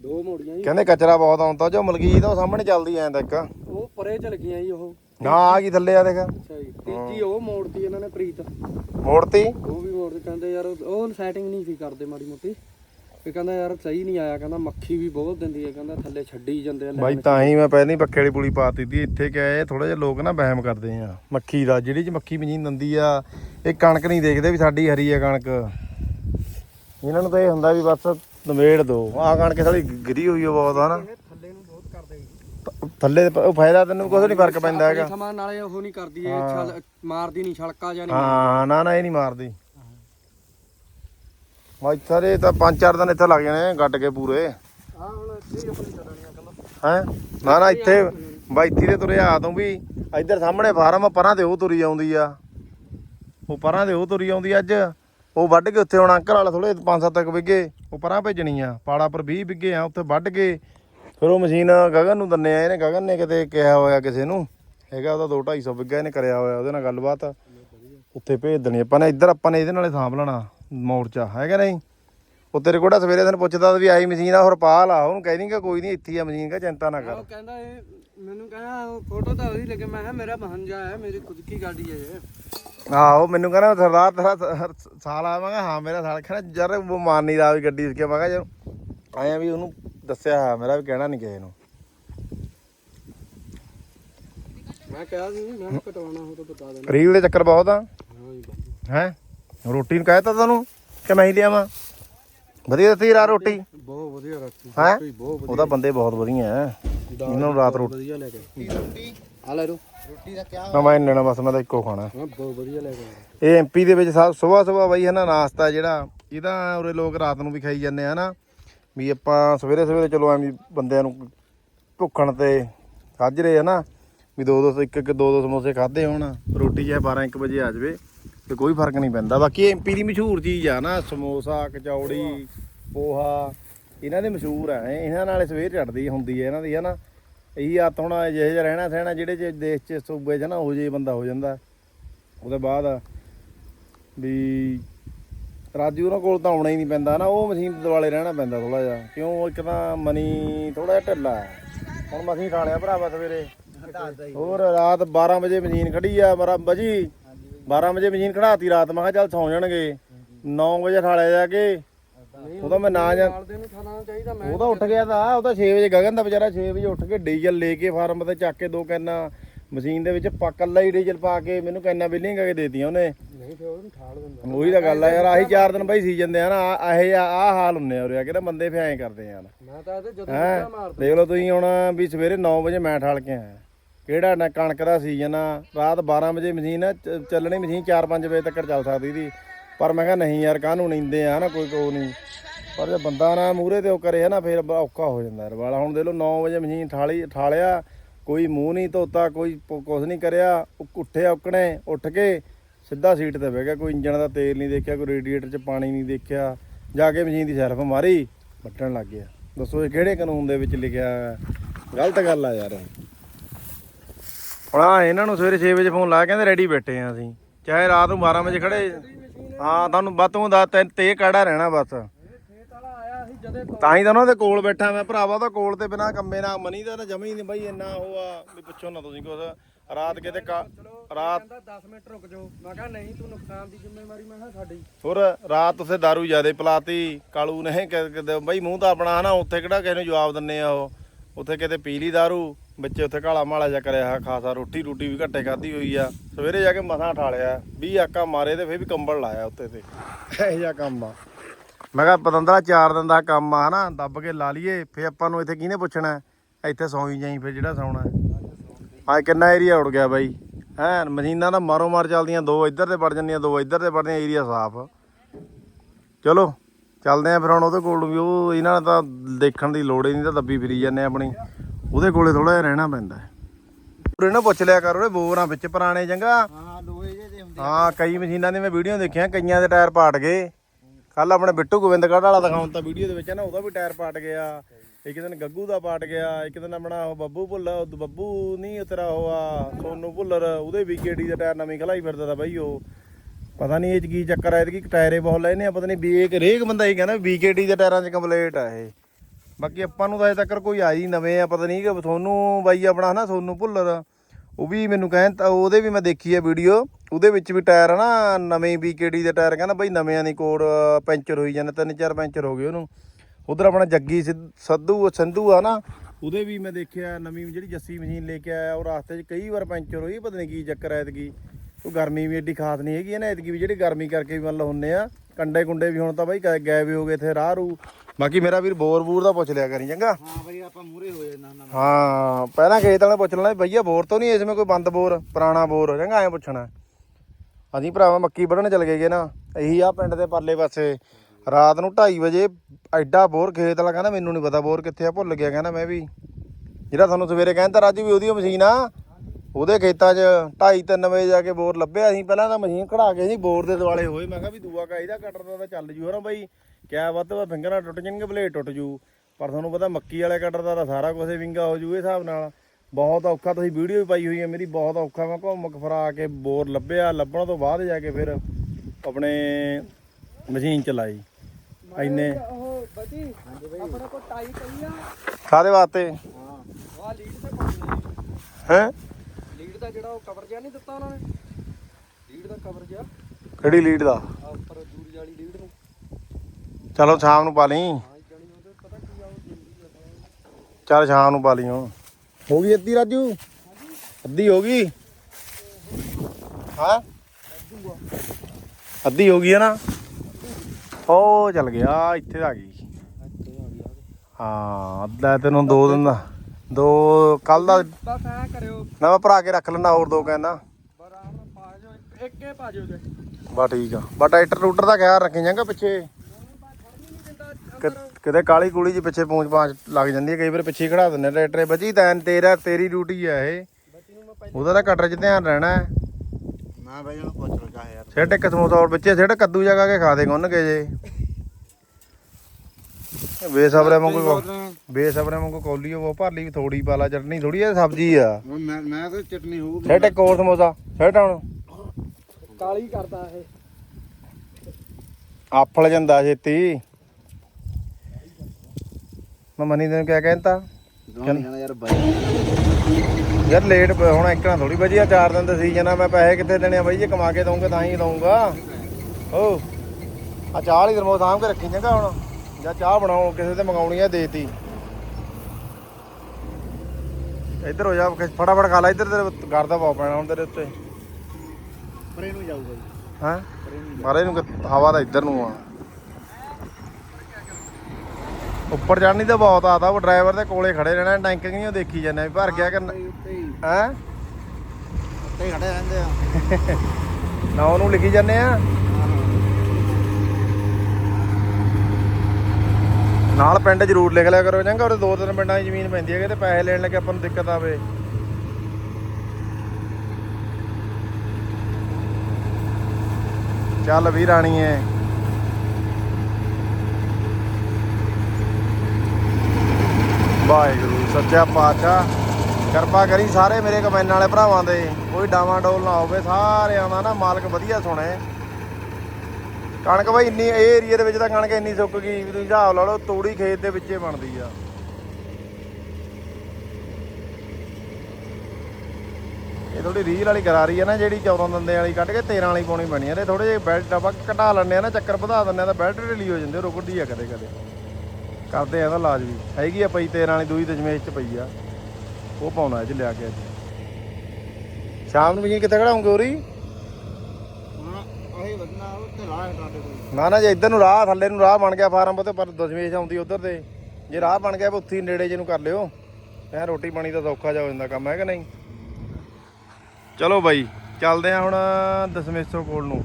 ਦੋ ਮੋੜੀਆਂ ਜੀ। ਕਹਿੰਦੇ ਕਚਰਾ ਬਹੁਤ ਆਉਂਦਾ ਜੋ ਮਲਕੀਤ ਉਹ ਸਾਹਮਣੇ ਚੱਲਦੀ ਐਂ ਤੱਕ ਉਹ ਪਰੇ ਚਲ ਗਈਆਂ ਜੀ ਉਹ। ਨਾ ਆ ਕੀ ਥੱਲੇ ਆ ਦੇਖ। ਅੱਛਾ ਜੀ ਤੀਜੀ ਉਹ ਮੋੜਤੀ ਇਹਨਾਂ ਨੇ ਪ੍ਰੀਤ। ਮੋੜਤੀ? ਉਹ ਵੀ ਮੋੜ ਕਹਿੰਦੇ ਯਾਰ ਉਹ ਸੈਟਿੰਗ ਨਹੀਂ ਸੀ ਕਰਦੇ ਮਾੜੀ ਮੋਟੀ। ਇਹ ਕਹਿੰਦਾ ਯਾਰ ਸਹੀ ਨਹੀਂ ਆਇਆ ਕਹਿੰਦਾ ਮੱਖੀ ਵੀ ਬਹੁਤ ਦਿੰਦੀ ਹੈ ਕਹਿੰਦਾ ਥੱਲੇ ਛੱਡੀ ਜਾਂਦੇ ਆ ਬਾਈ ਤਾਂ ਹੀ ਮੈਂ ਪਹਿਲਾਂ ਹੀ ਪੱਖੇ ਵਾਲੀ ਪੁਲੀ ਪਾਤੀ ਤੀ ਇੱਥੇ ਕਿਹਾ ਥੋੜਾ ਜਿਹਾ ਲੋਕ ਨਾ ਵਹਿਮ ਕਰਦੇ ਆ। ਮੱਖੀ ਦਾ ਜਿਹੜੀ ਚ ਮੱਖੀ ਮਸ਼ੀਨ ਦੰਦੀ ਆ ਇਹ ਕਣਕ ਨਹੀਂ ਦੇਖਦੇ ਵੀ ਸਾਡੀ ਹਰੀ ਆ ਕਣਕ। ਇਹਨਾਂ ਨੂੰ ਤਾਂ ਇਹ ਹੁੰਦਾ ਵੀ ਬਸ ਨਵੇੜ ਦੋ। ਆ ਕਣਕ ਸਾਡੀ ਗਿਰੀ ਹੋਈ ਆ ਬਹੁਤ ਆ ਨਾ ਥੱਲੇ ਨੂੰ ਬਹੁਤ ਕਰਦੇ ਥੱਲੇ ਤੇ ਉਹ ਫਾਇਦਾ ਤੈਨੂੰ ਕੁਝ ਨਹੀਂ ਫ਼ਰਕ ਪੈਂਦਾ ਹੈਗਾ। ਸਮਾਂ ਨਾਲੇ ਉਹ ਨਹੀਂ ਕਰਦੀ ਇਹ ਛਲ ਮਾਰਦੀ ਨਹੀਂ ਛਲਕਾ ਜਾਂ ਨਹੀਂ ਹਾਂ ਨਾ ਨਾ ਇਹ ਨਹੀਂ ਮਾਰਦੀ। ਮੈਂ ਸਾਰੇ ਤਾਂ ਪੰਜ ਚਾਰ ਦਿਨ ਇੱਥੇ ਲੱਗ ਜਾਣੇ ਗੱਡ ਕੇ ਪੂਰੇ। ਆ ਹੁਣ ਇੱਥੇ ਹੀ ਆਪਣੀ ਚੱਲਣੀਆਂ ਕਹਿੰਦਾ ਹੈ? ਨਾ ਨਾ ਇੱਥੇ ਬਾਈਤੀ ਦੇ ਤੁਰੇ ਆ ਤੂੰ ਵੀ। ਇੱਧਰ ਸਾਹਮਣੇ ਫਾਰਮ ਪਰਾਂ ਤੇ ਉਹ ਤੁਰੀ ਆਉਂਦੀ ਆ। ਉਹ ਪਰਾਂ ਤੇ ਉਹ ਤੁਰੀ ਆਉਂਦੀ ਅੱਜ। ਉਹ ਵੱਢ ਕੇ ਉੱਥੇ ਹੁਣ ਅੰਕਲ ਵਾਲਾ ਥੋੜੇ 5-7 ਤੱਕ ਵਿਗੇ ਉਹ ਪਰਾਂ ਭੇਜਣੀ ਆ, ਪਾੜਾ ਪਰ 20 ਵਿਗੇ ਆ, ਉੱਥੇ ਵੱਢ ਕੇ। ਫਿਰ ਉਹ ਮਸ਼ੀਨ ਗਗਨ ਨੂੰ ਦੰਨੇ ਆ, ਇਹਨੇ ਗਗਨ ਨੇ ਕਿਤੇ ਕਿਹਾ ਹੋਇਆ ਕਿਸੇ ਨੂੰ। ਹੈਗਾ ਉਹਦਾ 2-250 ਵਿਗਾ ਇਹਨੇ ਕਰਿਆ ਹੋਇਆ, ਉਹਦੇ ਨਾਲ ਗੱਲਬਾਤ। ਉੱਥੇ ਭੇਜ ਦੇਣੀ, ਆਪਾਂ ਨੇ ਇੱਧਰ, ਆਪਾਂ ਨੇ ਇਹਦੇ ਨਾਲੇ ਸਾਂਭ ਲੈਣਾ, ਮੋਰਚਾ ਹੈਗਾ ਨਹੀਂ? ਉਹ ਤੇਰੇ ਕੋਲ ਸਵੇਰੇ ਤੈਨੂੰ ਪੁੱਛਦਾ ਵੀ ਆਈ ਮਸ਼ੀਨ ਆ, ਹੋਰ ਪਾ ਉਹਨੂੰ ਕਹਿ ਦਿੰਗਾ ਕੋਈ ਨਹੀਂ, ਇੱਥੇ ਆ ਮਸ਼ੀਨ ਕਾ ਚਿੰਤਾ ਨਾ ਕਰ। ਉਹ ਕਹਿੰਦਾ ਇਹ, ਮੈਨੂੰ ਕਹਿੰਦਾ ਫੋਟੋ ਤਾਂ ਉਹਦੀ ਲੱਗੇ, ਮੈਂ ਕਿਹਾ ਮੇਰਾ ਮਹੰਜਾ ਹੈ, ਮੇਰੀ ਖੁਦ ਕੀ ਗਾੜੀ ਹੈ ਇਹ। ਆਹੋ ਮੈਨੂੰ ਕਹਿੰਦਾ ਸਰਦਾਰ ਤੇਰਾ ਸਾਲ ਆ ਮੈਂ ਕਿਹਾ ਹਾਂ ਮੇਰਾ ਸਾਲ ਕਹਿੰਦਾ ਯਾਰ ਉਹ ਮਾਨੀ ਦਾ ਵੀ ਗੱਡੀ ਸਿੱਖਿਆ ਮੈਂ ਕਿਹਾ ਯਾਰ ਆਇਆ ਵੀ ਉਹਨੂੰ ਦੱਸਿਆ ਹੋਇਆ ਮੇਰਾ ਵੀ ਕਹਿਣਾ ਨਹੀਂ ਕਿਸੇ ਨੂੰ। ਮੈਂ ਕਿਹਾ ਸੀ ਮੈਂ ਕਿਹਾ ਕਟਵਾਉਣਾ ਹੋ ਤਾਂ ਬਤਾ ਦੇਣਾ। ਰੀਲ ਦੇ ਚੱਕਰ ਬਹੁਤ ਆ। ਹਾਂ ਰੋਟੀ ਨੂੰ ਕਹਿਤਾ ਤੁਹਾਨੂੰ ਕਿ ਮੈਂ ਹੀ ਲਿਆਵਾਂ? ਵਧੀਆ ਦਿੱਤੀ ਰਾ ਰੋਟੀ? ਬਹੁਤ ਵਧੀਆ ਰੱਖੀ ਹੈਂ? ਉਹਦਾ ਬੰਦੇ ਬਹੁਤ ਵਧੀਆ ਹੈ ਇਹਨਾਂ ਨੂੰ ਰਾਤ ਰੋਟੀ ਵਧੀਆ ਲੈ ਕੇ ਰੋਟੀ? ਆ ਲੈ ਰੋ। ਰੋਟੀ ਦਾ ਕਿਆ ਨਾ ਮੈਂ ਨੀ ਲੈਣਾ ਬਸ ਮੈਂ ਤਾਂ ਇੱਕੋ ਖਾਣਾ। ਹਾਂ ਬਹੁਤ ਵਧੀਆ ਲੈ ਕੇ ਆਇਆ। ਇਹ ਐਮਪੀ ਦੇ ਵਿੱਚ ਸਭ ਸਵੇਰ ਸਵੇਰ ਬਈ ਹੈ ਨਾ ਨਾਸ਼ਤਾ ਜਿਹੜਾ ਇਹਦਾ ਉਰੇ ਲੋਕ ਰਾਤ ਨੂੰ ਵੀ ਖਾਈ ਜਾਂਦੇ ਆ ਨਾ ਵੀ ਆਪਾਂ ਸਵੇਰੇ ਸਵੇਰੇ ਚਲੋ ਐਵੇਂ ਬੰਦਿਆਂ ਨੂੰ ਭੁੱਖਣ ਤੇ ਸਾਜਰੇ ਹੈ ਨਾ ਵੀ ਦੋ ਦੋ ਇੱਕ ਇੱਕ ਦੋ ਦੋ ਸਮੋਸੇ ਖਾਦੇ ਹੋਣ ਰੋਟੀ ਚਾਹੇ 12 1 ਵਜੇ ਆ ਜਾਵੇ ਤੇ ਕੋਈ ਫ਼ਰਕ ਨਹੀਂ ਪੈਂਦਾ। ਬਾਕੀ ਐਮਪੀ ਦੀ ਮਸ਼ਹੂਰ ਚੀਜ਼ ਆ ਨਾ ਸਮੋਸਾ ਕਚੌੜੀ ਪੋਹਾ ਇਹਨਾਂ ਦੇ ਮਸ਼ਹੂਰ ਆ ਇਹ- ਇਹਨਾਂ ਨਾਲ ਸਵੇਰ ਚੜਦੀ ਹੁੰਦੀ ਹੈ ਇਹਨਾਂ ਦੀ ਹੈ ਨਾ ਇਹੀ ਆਤ ਹੁਣ ਜਿਹੇ ਜਿਹਾ ਰਹਿਣਾ ਸਹਿਣਾ ਜਿਹੜੇ ਚ ਦੇਸ਼ ਚ ਸੂਬੇ ਚ ਨਾ ਹੋ ਜੇ ਬੰਦਾ ਹੋ ਜਾਂਦਾ। ਉਹਦੇ ਬਾਅਦ ਵੀ ਰਾਜੂ ਉਹਨਾਂ ਕੋਲ ਤਾਂ ਆਉਣਾ ਹੀ ਨਹੀਂ ਪੈਂਦਾ ਨਾ, ਉਹ ਮਸ਼ੀਨ ਦੇ ਦੁਆਲੇ ਰਹਿਣਾ ਪੈਂਦਾ ਥੋੜਾ ਜਿਹਾ। ਕਿਉਂ ਇੱਕ ਤਾਂ ਮਨੀ ਥੋੜਾ ਜਿਹਾ ਢਿੱਲਾ ਹੈ। ਹੁਣ ਮਸੀਂ ਖਾਲਿਆ ਭਰਾਵਾ ਸਵੇਰੇ। ਹੋਰ ਰਾਤ 12 ਵਜੇ ਮਸ਼ੀਨ ਖੜੀ ਆ ਮਰਾ ਬਜੀ 12 ਵਜੇ ਮਸ਼ੀਨ ਖੜਾਤੀ ਰਾਤ, ਮੈਂ ਕਿਹਾ ਚੱਲ ਸੌਂ ਜਾਣਗੇ। 9 ਵਜੇ ਠਾਲਿਆ ਜਾ ਕੇ। ਉਹਦਾ ਮੈਂ ਨਾ ਜਾ ਨਾਲ ਦੇ ਨੂੰ ਖਾਣਾ ਚਾਹੀਦਾ ਮੈਂ ਉਹ ਤਾਂ ਉੱਠ ਗਿਆ ਤਾਂ ਉਹ ਤਾਂ 6 ਵਜੇ ਗਗਨ ਦਾ ਵਿਚਾਰਾ 6 ਵਜੇ ਉੱਠ ਕੇ ਡੀਜ਼ਲ ਲੈ ਕੇ ਫਾਰਮ ਤੇ ਚੱਕ ਕੇ ਦੋ ਕੈਨਾਂ ਮਸ਼ੀਨ ਦੇ ਵਿੱਚ ਪਾ ਕੱਲਾ ਹੀ ਡੀਜ਼ਲ ਪਾ ਕੇ ਮੈਨੂੰ ਕੈਨਾਂ ਬਿਲਿੰਗ ਕਰਕੇ ਦੇਤੀਆਂ ਉਹਨੇ। ਨਹੀਂ ਤੇ ਉਹਨੂੰ ਠਾਲ ਦਿੰਦਾ। ਉਹੀ ਤਾਂ ਗੱਲ ਆ ਯਾਰ ਆਹੀ ਚਾਰ ਦਿਨ ਬਾਈ ਸੀ ਜਾਂਦੇ ਆ ਨਾ ਆਹ ਆ ਹਾਲ ਹੁੰਨੇ ਆ ਉਰੇ ਕਿਹੜਾ ਬੰਦੇ ਫੇ ਐਂ ਕਰਦੇ ਆ ਯਾਰ। ਮੈਂ ਤਾਂ ਇਹਦੇ ਜਦੋਂ ਦੇਖ ਲਓ ਤੁਸੀਂ ਹੁਣ ਵੀ ਸਵੇਰੇ 9 ਵਜੇ ਮੈਂ ਠਾਲ ਕੇ ਆਇਆ। ਕਿਹੜਾ ਨਾ ਕਣਕ ਦਾ ਸੀਜ਼ਨ ਆ ਰਾਤ 12 ਵਜੇ ਮਸ਼ੀਨ ਚੱਲਣੀ ਮਸ਼ੀਨ 4-5 ਵਜੇ ਤੱਕ ਚੱਲ ਸਕਦੀ ਦੀ ਪਰ ਮੈਂ ਕਿਹਾ ਨਹੀਂ ਯਾਰ, ਕਾਹਨੂੰ ਨੀਂਦੇ ਆ ਨਾ ਕੋਈ ਕੋ ਨਹੀਂ ਪਰ ਜੇ ਬੰਦਾ ਨਾ ਮੂਹਰੇ ਤੇ ਉਹ ਕਰੇ ਨਾ ਫਿਰ ਔਖਾ ਹੋ ਜਾਂਦਾ ਯਾਰ ਵਾਲਾ। ਹੁਣ ਦੇਖ ਲਓ 9 ਵਜੇ ਮਸ਼ੀਨ ਠਾਲੀ, ਠਾਲਿਆ, ਕੋਈ ਮੂੰਹ ਨਹੀਂ ਧੋਤਾ, ਕੋਈ ਪ- ਕੁਛ ਨਹੀਂ ਕਰਿਆ ਉਹ ਉੱਠੇ ਔਕਣੇ ਉੱਠ ਕੇ ਸਿੱਧਾ ਸੀਟ ਤੇ ਬਹਿ ਗਿਆ। ਕੋਈ ਇੰਜਣ ਦਾ ਤੇਲ ਨਹੀਂ ਦੇਖਿਆ, ਕੋਈ ਰੇਡੀਏਟਰ 'ਚ ਪਾਣੀ ਨਹੀਂ ਦੇਖਿਆ। ਜਾ ਕੇ ਮਸ਼ੀਨ ਦੀ ਸੈਲਫ ਮਾਰੀ, ਵੱਟਣ ਲੱਗ ਗਿਆ। ਦੱਸੋ ਇਹ ਕਿਹੜੇ ਕਾਨੂੰਨ ਦੇ ਵਿੱਚ ਲਿਖਿਆ ਗਲਤ ਗੱਲ ਆ ਯਾਰ। ਹੁਣ ਆਹ ਇਹਨਾਂ ਨੂੰ ਸਵੇਰੇ 6 ਵਜੇ ਫੋਨ ਲਾ ਕਹਿੰਦੇ ਰੈਡੀ ਬੈਠੇ ਆ ਅਸੀਂ। ਚਾਹੇ ਰਾਤ ਨੂੰ 12 ਵਜੇ ਖੜੇ। ਹਾਂ ਤੁਹਾਨੂੰ ਬਾਤੋਂ ਦਾ ਤੇ ਤੇ ਕੜਾ ਰਹਿਣਾ ਬਸ ਖੇਤ ਵਾਲਾ ਆਇਆ ਸੀ ਜਦੇ ਤੋਂ ਤਾਂ ਹੀ ਤਾਂ ਉਹਨਾਂ ਦੇ ਕੋਲ ਬੈਠਾ ਮੈਂ ਭਰਾਵਾ ਉਹਦਾ ਕੋਲ ਤੇ ਬਿਨਾ ਕੰਮੇ ਨਾ ਮਨੀ ਦਾ ਨਾ ਜਮੀ ਨਹੀਂ ਬਈ ਇੰਨਾ ਉਹ ਆ ਵੀ ਪੁੱਛੋ ਨਾ ਤੁਸੀਂ ਕੁਛ ਰਾਤ ਕਿਤੇ ਕਾ- ਰਾਤ ਕਹਿੰਦਾ 10 ਮਿੰਟ ਰੁਕ ਜਾਓ ਮੈਂ ਕਿਹਾ ਨਹੀਂ ਤੂੰ ਨੁਕਸਾਨ ਦੀ ਜ਼ਿੰਮੇਵਾਰੀ ਮੈਂ ਕਿਹਾ ਸਾਡੀ ਹੋਰ ਰਾਤ ਉਸੇ दारू ਜਿਆਦੇ ਪਲਾਤੀ ਕਾਲੂ ਨੇ ਕਿ- ਕਿਤੇ ਬਈ ਮੂੰਹ ਤਾਂ ਆਪਣਾ ਹਨਾ ਉੱਥੇ ਕਿਹੜਾ ਕਿਸੇ ਨੂੰ ਜਵਾਬ ਦਿੰਨੇ ਆ ਉਹ ਉੱਥੇ ਕਿਤੇ ਪੀ ਲਈ दारू ਬੱਚੇ ਉੱਥੇ ਕਾਲਾ ਮਾਲਾ ਜਾ ਕਰਿਆ ਖਾਸਾ ਰੋਟੀ ਰੋਟੀ ਵੀ ਘੱਟੇ ਖਾਧੀ ਹੋਈ ਆ। ਸਵੇਰੇ ਜਾ ਕੇ ਮਸਾਂ ਠਾਲਿਆ 20 ਆਕਾ ਮਾਰੇ ਤੇ ਫੇਰ ਵੀ ਕੰਬਲ ਲਾਇਆ ਉੱਤੇ ਤੇ। ਇਹੋ ਜਿਹਾ ਕੰਮ ਆ। ਮੈਂ ਕਿਹਾ ਪਤੰਦਰਾ ਚਾਰ ਦਿਨ ਦਾ ਕੰਮ ਆ ਹਨਾ? ਦੱਬ ਕੇ ਲਾ ਲਈਏ ਫੇਰ ਆਪਾਂ ਨੂੰ ਇੱਥੇ ਕਿਹਨੇ ਪੁੱਛਣਾ? ਇੱਥੇ ਸੌਂ ਹੀ ਜਾਈ ਫੇਰ ਜਿਹੜਾ ਸੌਣਾ। ਹੈ। ਆ ਕਿੰਨਾ ਏਰੀਆ ਉੜ ਗਿਆ ਬਾਈ? ਹੈ ਮਸ਼ੀਨਾਂ ਦਾ ਮਾਰੋ ਮਾਰ ਚੱਲਦੀਆਂ ਦੋ ਇੱਧਰ ਤੇ ਵੜ ਜਾਂਦੀਆਂ ਦੋ ਇੱਧਰ ਤੇ ਵੜਦੀਆਂ ਏਰੀਆ ਸਾਫ਼। ਚਲੋ ਚੱਲਦੇ ਆ ਫਿਰ ਹੁਣ ਉਹਦੇ ਕੋਲ ਵੀ ਉਹ ਇਹਨਾਂ ਨੇ ਤਾਂ ਦੇਖਣ ਦੀ ਲੋੜ ਹੀ ਨਹੀਂ ਤਾਂ ਦੱਬੀ ਫਿਰੀ ਜਾਂਦੇ ਆ ਆਪਣੀ। ਉਹਦੇ ਕੋਲੇ ਥੋੜਾ ਜਿਹਾ ਰਹਿਣਾ ਪੈਂਦਾ ਹੈ। ਇਹਨੂੰ ਪੁੱਛ ਲਿਆ ਕਰ ਉਹਦੇ ਬੋਰਾਂ ਵਿੱਚ ਪੁਰਾਣੇ ਜੰਗਾ। ਹਾਂ ਲੋਹੇ ਜੇ ਦੇ ਹੁੰਦੇ ਹਾਂ ਕਈ ਮਸ਼ੀਨਾਂ ਦੀ ਮੈਂ ਵੀਡੀਓ ਦੇਖਿਆ ਕਈਆਂ ਦੇ ਟਾਇਰ ਪਾਟ ਗਏ। ਕੱਲ ਆਪਣੇ ਬਿੱਟੂ ਗੋਬਿੰਦਗੜ੍ਹ ਵਾਲਾ ਦਿਖਾਉਣ ਤਾਂ ਵੀਡੀਓ ਦੇ ਵਿੱਚ ਹੈ ਨਾ ਉਹਦਾ ਵੀ ਟਾਇਰ ਪਾਟ ਗਿਆ। ਇੱਕ ਦਿਨ ਗੱਗੂ ਦਾ ਪਾਟ ਗਿਆ ਇੱਕ ਦਿਨ ਆਪਣਾ ਉਹ ਬੱਬੂ ਭੁੱਲਾ ਉਹ ਬੱਬੂ ਨਹੀਂ ਉਹ ਤੇਰਾ ਉਹ ਆ ਸੋਨੂ ਭੁੱਲਰ ਉਹਦੇ ਵੀਕੇਡੀ ਦਾ ਟਾਇਰ ਨਵੀਂ ਖਲਾਈ ਫਿਰਦਾ ਤਾ ਬਾਈ ਉਹ। ਪਤਾ ਨਹੀਂ ਇਹ 'ਚ ਕੀ ਚੱਕਰ ਆ ਕਿ ਟਾਇਰੇ ਬਹੁਤ ਲੈਨੇ ਆ ਪਤਾ ਨਹੀਂ ਵੀ ਇੱਕ ਰੇਕ ਬੰਦਾ ਹੀ ਕਹਿੰਦਾ ਵੀਕੇਡੀ ਦੇ ਟਾਇਰਾਂ 'ਚ ਕੰਪਲੀਟ ਆ ਇਹ। ਬਾਕੀ ਆਪਾਂ ਨੂੰ ਤਾਂ ਅਜੇ ਤੱਕ ਕੋਈ ਆਈ ਨਵੇਂ ਆ, ਪਤਾ ਨਹੀਂ ਕਿ ਤੁਹਾਨੂੰ ਬਾਈ ਆਪਣਾ ਹਨਾ, ਸੋਨੂ ਭੁੱਲਰ। ਉਹ ਵੀ ਮੈਨੂੰ ਕਹਿੰਦਾ ਉਹਦੇ ਵੀ ਮੈਂ ਦੇਖੀ ਆ ਵੀਡੀਓ। ਉਹਦੇ ਵਿੱਚ ਵੀ ਟਾਇਰ ਆ ਨਾ ਨਵੇਂ ਬੀਕੇਡੀ ਦੇ ਟਾਇਰ ਕਹਿੰਦਾ ਬਾਈ ਨਵਿਆਂ ਦੀ ਕੋਡ ਪੈਂਚਰ ਹੋਈ ਜਾਂਦੇ, ਤਿੰਨ ਚਾਰ ਪੈਂਚਰ ਹੋ ਗਏ ਉਹਨੂੰ। ਉਧਰ ਆਪਣਾ ਜੱਗੀ ਸਿੱਧ- ਸੱਧੂ, ਸੰਧੂ ਆ ਨਾ, ਉਹਦੇ ਵੀ ਮੈਂ ਦੇਖਿਆ ਨਵੀਂ ਜਿਹੜੀ ਜੱਸੀ ਮਸ਼ੀਨ ਲੈ ਕੇ ਆਇਆ, ਉਹ ਰਾਸਤੇ 'ਚ ਕਈ ਵਾਰ ਪੈਂਚਰ ਹੋਈ, ਪਤਾ ਨਹੀਂ ਕੀ ਚੱਕਰ ਐ ਐਤਕੀ। ਉਹ ਗਰਮੀ ਵੀ ਐਡੀ ਖਾਸ ਨਹੀਂ ਹੈਗੀ ਹੈ ਨਾ, ਐਤਕੀ ਵੀ ਜਿਹੜੀ ਗਰਮੀ ਕਰਕੇ ਵੀ ਮੰਨ ਲਓ ਹੁੰਨੇ ਆ, ਕੰਡੇ ਕੁੰਡੇ ਵੀ ਹੁਣ ਤਾਂ ਬਾਈ ਗਾਇ- ਗਾਇਬ ਹੀ ਹੋ ਗਏ ਇੱਥੇ ਰਾਹ ਰੂ ਬਾਕੀ ਮੇਰਾ ਵੀਰ ਬੋਰ ਬੂਰ ਦਾ ਪੁੱਛ ਲਿਆ ਕਰੀ ਚੰਗਾ? ਹਾਂ ਬਈ ਆਪਾਂ ਮੂਰੇ ਹੋ ਜਾਣਾ ਨਾ ਹਾਂ ਪਹਿਲਾਂ ਖੇਤ ਵਾਲੇ ਪੁੱਛ ਲੈਣਾ ਭਈਆ ਬੋਰ ਤੋਂ ਨਹੀਂ ਇਸ ਵਿੱਚ ਕੋਈ ਬੰਦ ਬੋਰ ਪੁਰਾਣਾ ਬੋਰ ਚੰਗਾ ਐਂ ਪੁੱਛਣਾ। ਅਸੀਂ ਭਰਾਵਾ ਮੱਕੀ ਵੱਢਣ ਚਲ ਗਏ ਨਾ ਇਹੀ ਆ ਪਿੰਡ ਦੇ ਪਰਲੇ ਪਾਸੇ। ਰਾਤ ਨੂੰ 2:30 ਵਜੇ ਐਡਾ ਬੋਰ ਖੇਤ ਵਾਲਾ ਕਹਿੰਦਾ ਮੈਨੂੰ ਨਹੀਂ ਪਤਾ ਬੋਰ ਕਿੱਥੇ ਆ ਭੁੱਲ ਗਿਆ ਕਹਿੰਦਾ ਮੈਂ ਵੀ। ਜਿਹੜਾ ਤੁਹਾਨੂੰ ਸਵੇਰੇ ਕਹਿੰਦਾ ਰਾਜੂ ਵੀ ਉਹਦੀ ਮਸ਼ੀਨ ਆ। ਉਹਦੇ ਖੇਤਾਂ 'ਚ 2:30 3 ਵਜੇ ਜਾ ਕੇ ਬੋਰ ਲੱਭਿਆ ਅਸੀਂ ਪਹਿਲਾਂ ਤਾਂ ਮਸ਼ੀਨ ਖੜਾ ਕੇ ਸੀ ਬੋਰ ਦੇ ਦੁਆਲੇ ਹੋਏ। ਮੈਂ ਕਿਹਾ ਵੀ ਦੂਆ ਕਾ ਇਹਦਾ ਕਟਰ ਦਾ ਤਾਂ ਚੱਲ ਜੂ ਹਰਾਂ ਬਾਈ। ਕਿਆ ਵੱਧ ਵੱਧ ਫਿੰਗਰਾਂ ਟੁੱਟ ਜਾਣਗੇ ਬਲੇਡ ਟੁੱਟ ਜੂ। ਪਰ ਤੁਹਾਨੂੰ ਪਤਾ ਮੱਕੀ ਵਾਲੇ ਕਟਰ ਦਾ ਤਾਂ ਸਾਰਾ ਕੁਝ ਵਿੰਗਾ ਹੋ ਜੂ ਇਹ ਹਿਸਾਬ ਨਾਲ। ਬਹੁਤ ਔਖਾ ਤੁਸੀਂ ਵੀਡੀਓ ਵੀ ਪਾਈ ਹੋਈ ਹੈ ਮੇਰੀ ਬਹੁਤ ਔਖਾ। ਮੈਂ ਘੁੰਮ ਫਰਾ ਕੇ ਬੋਰ ਲੱਭਿਆ ਲੱਭਣ ਤੋਂ ਬਾਅਦ ਜਾ ਕੇ ਫਿਰ ਆਪਣੇ ਮਸ਼ੀਨ ਚਲਾਈ। ਐਨੇ ਉਹ ਬਤੀ ਆਪਣੇ ਕੋਲ ਟਾਈ ਪਈ ਆ। ਕਾਦੇ ਵਾਸਤੇ? ਹਾਂ ਆ ਲੀਡ ਤੇ ਪਾਣੀ ਹੈ? ਲੀਡ ਦਾ ਜਿਹੜਾ ਉਹ ਕਵਰ ਜਿਆ ਨਹੀਂ ਦਿੱਤਾ ਉਹਨਾਂ ਨੇ? ਲੀਡ ਦਾ ਕਵਰ ਜਿਆ ਕਿਹੜੀ ਲੀਡ ਦਾ? ਉੱਪਰ ਦੂਰੀ ਵਾਲੀ ਲੀਡ ਨੂੰ। ਚਲੋ ਸ਼ਾਮ ਨੂੰ ਪਾ ਲਈ। ਚੱਲ ਸ਼ਾਮ ਨੂੰ ਪਾ ਲਈ ਹੁਣ। ਹੋ ਗਈ ਅੱਧੀ ਰਾਜੂ? ਅੱਧੀ ਹੋ ਗਈ? ਹਾਂ? ਅੱਧੀ ਹੋ ਗਈ ਹੈ ਨਾ? ਉਹ ਚੱਲ ਗਿਆ ਇੱਥੇ ਆ ਗਈ। ਹਾਂ ਅੱਧਾ ਤੈਨੂੰ ਦੋ ਦਿਨ ਦਾ ਦੋ ਕੱਲ ਦਾ ਬਸ ਐ ਕਰਿਓ। ਨਾ ਮੈਂ ਭਰਾ ਕੇ ਰੱਖ ਲੈਣਾ ਹੋਰ ਦੋ ਕਹਿੰਦਾ ਪਰ ਆਰਾਮ ਨਾਲ ਪਾ ਜਾਓ ਇੱਕ- ਪਾ ਜਾਓ ਜੇ। ਬਾ ਠੀਕ ਆ। ਬਾ ਟਰੈਕਟਰ ਰੂਟਰ ਦਾ ਖਿਆਲ ਰੱਖੀ ਜਾਂਗਾ ਪਿੱਛੇ। ਕਿ- ਕਿਤੇ ਕਾਲੀ ਕੂਲੀ ਜੀ ਪਿੱਛੇ ਪੂੰਛ ਪਾਂਚ ਲੱਗ ਜਾਂਦੀ ਹੈ ਕਈ ਵਾਰ ਪਿੱਛੇ ਹੀ ਖੜਾ ਦਿੰਦੇ ਟਰੈਕਟਰ ਬਚੀ ਤੈਨ ਤੇਰਾ ਤੇਰੀ ਡਿਊਟੀ ਆ ਇਹ। ਉਹਦਾ ਤਾਂ ਕਟਰ 'ਚ ਧਿਆਨ ਰਹਿਣਾ ਹੈ। ਮੈਂ ਬਈ ਉਹਨੂੰ ਪੁੱਛ ਲੋ ਚਾਹੇ ਯਾਰ। ਸਿੱਟ ਇੱਕ ਸਮੋਸਾ ਹੋਰ ਬੱਚੇ ਸਿੱਟ ਕੱਦੂ ਜਗਾ ਕੇ ਖਾ ਦੇ ਗੁੰਨ ਕੇ ਜੇ। ਬੇਸਬਰੇ ਵਾਂਗੂ ਬੇਸਬਰੇ ਵਾਂਗੂ ਕੌਲੀ ਉਹ ਭਰ ਲਈ ਥੋੜੀ ਪਾ ਲਾ ਚਟਨੀ ਥੋੜੀ ਇਹ ਸਬਜ਼ੀ ਆ। ਮੈਂ ਮੈਂ ਤਾਂ ਚਟਨੀ ਹੋਊ ਸਿੱਟ ਇੱਕ ਹੋਰ ਸਮੋਸਾ ਸਿੱਟ ਹੁਣ। ਕਾਲੀ ਕਰਦਾ ਇਹ। ਆਫਲ ਜਾਂਦਾ ਛੇਤੀ। ਮੈਂ ਮਨੀ ਤੈਨੂੰ ਕਿਆ ਕਹਿੰਦਾ ਯਾਰ ਬਾਈ। ਯਾਰ ਲੇਟ ਹੁਣ ਇੱਕ ਨਾ ਥੋੜੀ ਵਜੀ ਆ ਚਾਰ ਦਿਨ ਦਾ ਸੀਜ਼ਨ ਆ ਮੈਂ ਪੈਸੇ ਕਿੱਥੇ ਦੇਣੇ ਆ ਬਾਈ? ਜੇ ਕਮਾ ਕੇ ਦਊਂਗਾ ਤਾਂ ਹੀ ਦਊਂਗਾ। ਓ ਆ ਚਾਹ ਵਾਲੀ ਰਮੋ ਸਾਂਭ ਕੇ ਰੱਖੀ ਚੰਗਾ ਹੁਣ। ਜਾਂ ਚਾਹ ਬਣਾਓ ਕਿਸੇ ਤੇ ਮੰਗਾਉਣੀ ਆ ਦੇਤੀ। ਇੱਧਰ ਹੋ ਜਾ ਫਟਾਫਟ ਖਾ ਲੈ ਇੱਧਰ ਤੇਰੇ ਘਰ ਦਾ ਪਾਉ ਪੈਣਾ ਹੁਣ ਤੇਰੇ ਉੱਤੇ। ਪਰੇ ਨੂੰ ਜਾਊਗਾ ਹਾਂ? ਮਾਰੇ ਨੂੰ ਹਵਾ ਤਾਂ ਇੱਧਰ ਨੂੰ ਆ। ਉੱਪਰ ਚੜਨੀ ਤਾਂ ਬਹੁਤ ਆਦਾ ਉਹ ਡਰਾਈਵਰ ਦੇ ਕੋਲੇ ਖੜੇ ਰਹਿਣਾ ਟੈਂਕਿੰਗ ਨਹੀਂ ਉਹ ਦੇਖੀ ਜਾਂਦੇ ਵੀ ਭਰ ਗਿਆ ਕਿ ਹੀ ਉੱਤੇ ਖੜੇ ਰਹਿੰਦੇ ਆ। ਨਾ ਉਹਨੂੰ ਲਿਖੀ ਜਾਂਦੇ ਆ। ਨਾਲ ਪਿੰਡ ਜ਼ਰੂਰ ਲਿਖ ਲਿਆ ਕਰੋ ਚੰਗਾ ਉਹਦੇ ਦੋ ਤਿੰਨ ਪਿੰਡਾਂ ਦੀ ਜ਼ਮੀਨ ਪੈਂਦੀ ਹੈ ਕਿਤੇ ਪੈਸੇ ਲੈਣ ਲੱਗੇ ਆਪਾਂ ਨੂੰ ਦਿੱਕਤ ਆਵੇ। ਚੱਲ ਵੀ ਰਾਣੀਏ ਵਾਹਿਗੁਰੂ, ਸੱਚਾ ਪਾਤਸ਼ਾਹ। ਕਿਰਪਾ ਕਰੀ ਸਾਰੇ ਮੇਰੇ ਕਮੈਨ ਵਾਲੇ ਭਰਾਵਾਂ ਦੇ ਕੋਈ ਡਾਵਾਂ ਡੋਲ ਨਾ ਹੋਵੇ, ਸਾਰਿਆਂ ਦਾ ਨਾ ਮਾਲਕ ਵਧੀਆ ਸੁਣੇ। ਕਣਕ ਬਾਈ ਇੰਨੀ, ਇਹ ਏਰੀਆ ਦੇ ਵਿੱਚ ਤਾਂ ਕਣਕ ਇੰਨੀ ਸੁੱਕ ਗਈ, ਵੀ ਤੁਸੀਂ ਹਿਸਾਬ ਲਾ ਲਓ, ਤੋੜੀ ਖੇਤ ਦੇ ਵਿੱਚੇ ਬਣਦੀ ਆ। ਇਹ ਥੋੜੀ ਰੀਲ ਵਾਲੀ ਕਰਾ ਆ ਨਾ, ਜਿਹੜੀ 14 ਦੰਦੇ ਵਾਲੀ, ਕੱਢ ਕੇ 13 ਵਾਲੀ ਪਾਉਣੀ ਪੈਣੀ ਆ। ਤੇ ਥੋੜੇ ਜਿਹੇ ਬੈਲਟ ਆਪਾਂ ਘਟਾ ਲੈਂਦੇ ਆ ਨਾ, ਚੱਕਰ ਵਧਾ ਦਿੰਦੇ ਆ, ਤਾਂ ਬੈਲਟ ਢਿੱਲੀ ਹੋ ਜਾਂਦੀ ਰੁਕਦੀ ਆ ਕਦੇ ਕਦੇ ਕਰਦੇ ਆ ਇਹਦਾ ਇਲਾਜ ਵੀ। ਹੈਗੀ ਆ ਪਈ 13 ਵਾਲੀ ਦੂਈ ਤੇ ਜਮੇਸ਼ ਚ ਪਈ ਆ। ਉਹ ਪਾਉਣਾ ਇਹ ਚ ਲਿਆ ਕੇ ਅੱਜ। ਸ਼ਾਮ ਨੂੰ ਮਸ਼ੀਨ ਕਿੱਥੇ ਖੜਾਉਂਗੇ ਉਰੀ? ਨਾ ਨਾ ਜੇ ਇੱਧਰ ਨੂੰ ਰਾਹ ਥੱਲੇ ਨੂੰ ਰਾਹ ਬਣ ਗਿਆ ਫਾਰਮ ਤੇ ਪਰ ਦਸ਼ਮੇਸ਼ ਆਉਂਦੀ ਉਧਰ ਤੇ ਜੇ ਰਾਹ ਬਣ ਗਿਆ ਵੀ ਉੱਥੇ ਨੇੜੇ ਜਿਹਨੂੰ ਕਰ ਲਿਓ। ਐ ਰੋਟੀ ਪਾਣੀ ਦਾ ਸੌਖਾ ਜਾ ਹੋ ਜਾਂਦਾ ਕੰਮ ਹੈ ਕਿ ਨਹੀਂ? ਚਲੋ ਬਾਈ ਚੱਲਦੇ ਆ ਹੁਣ ਦਸ਼ਮੇਸ਼ੋ ਕੋਲ ਨੂੰ।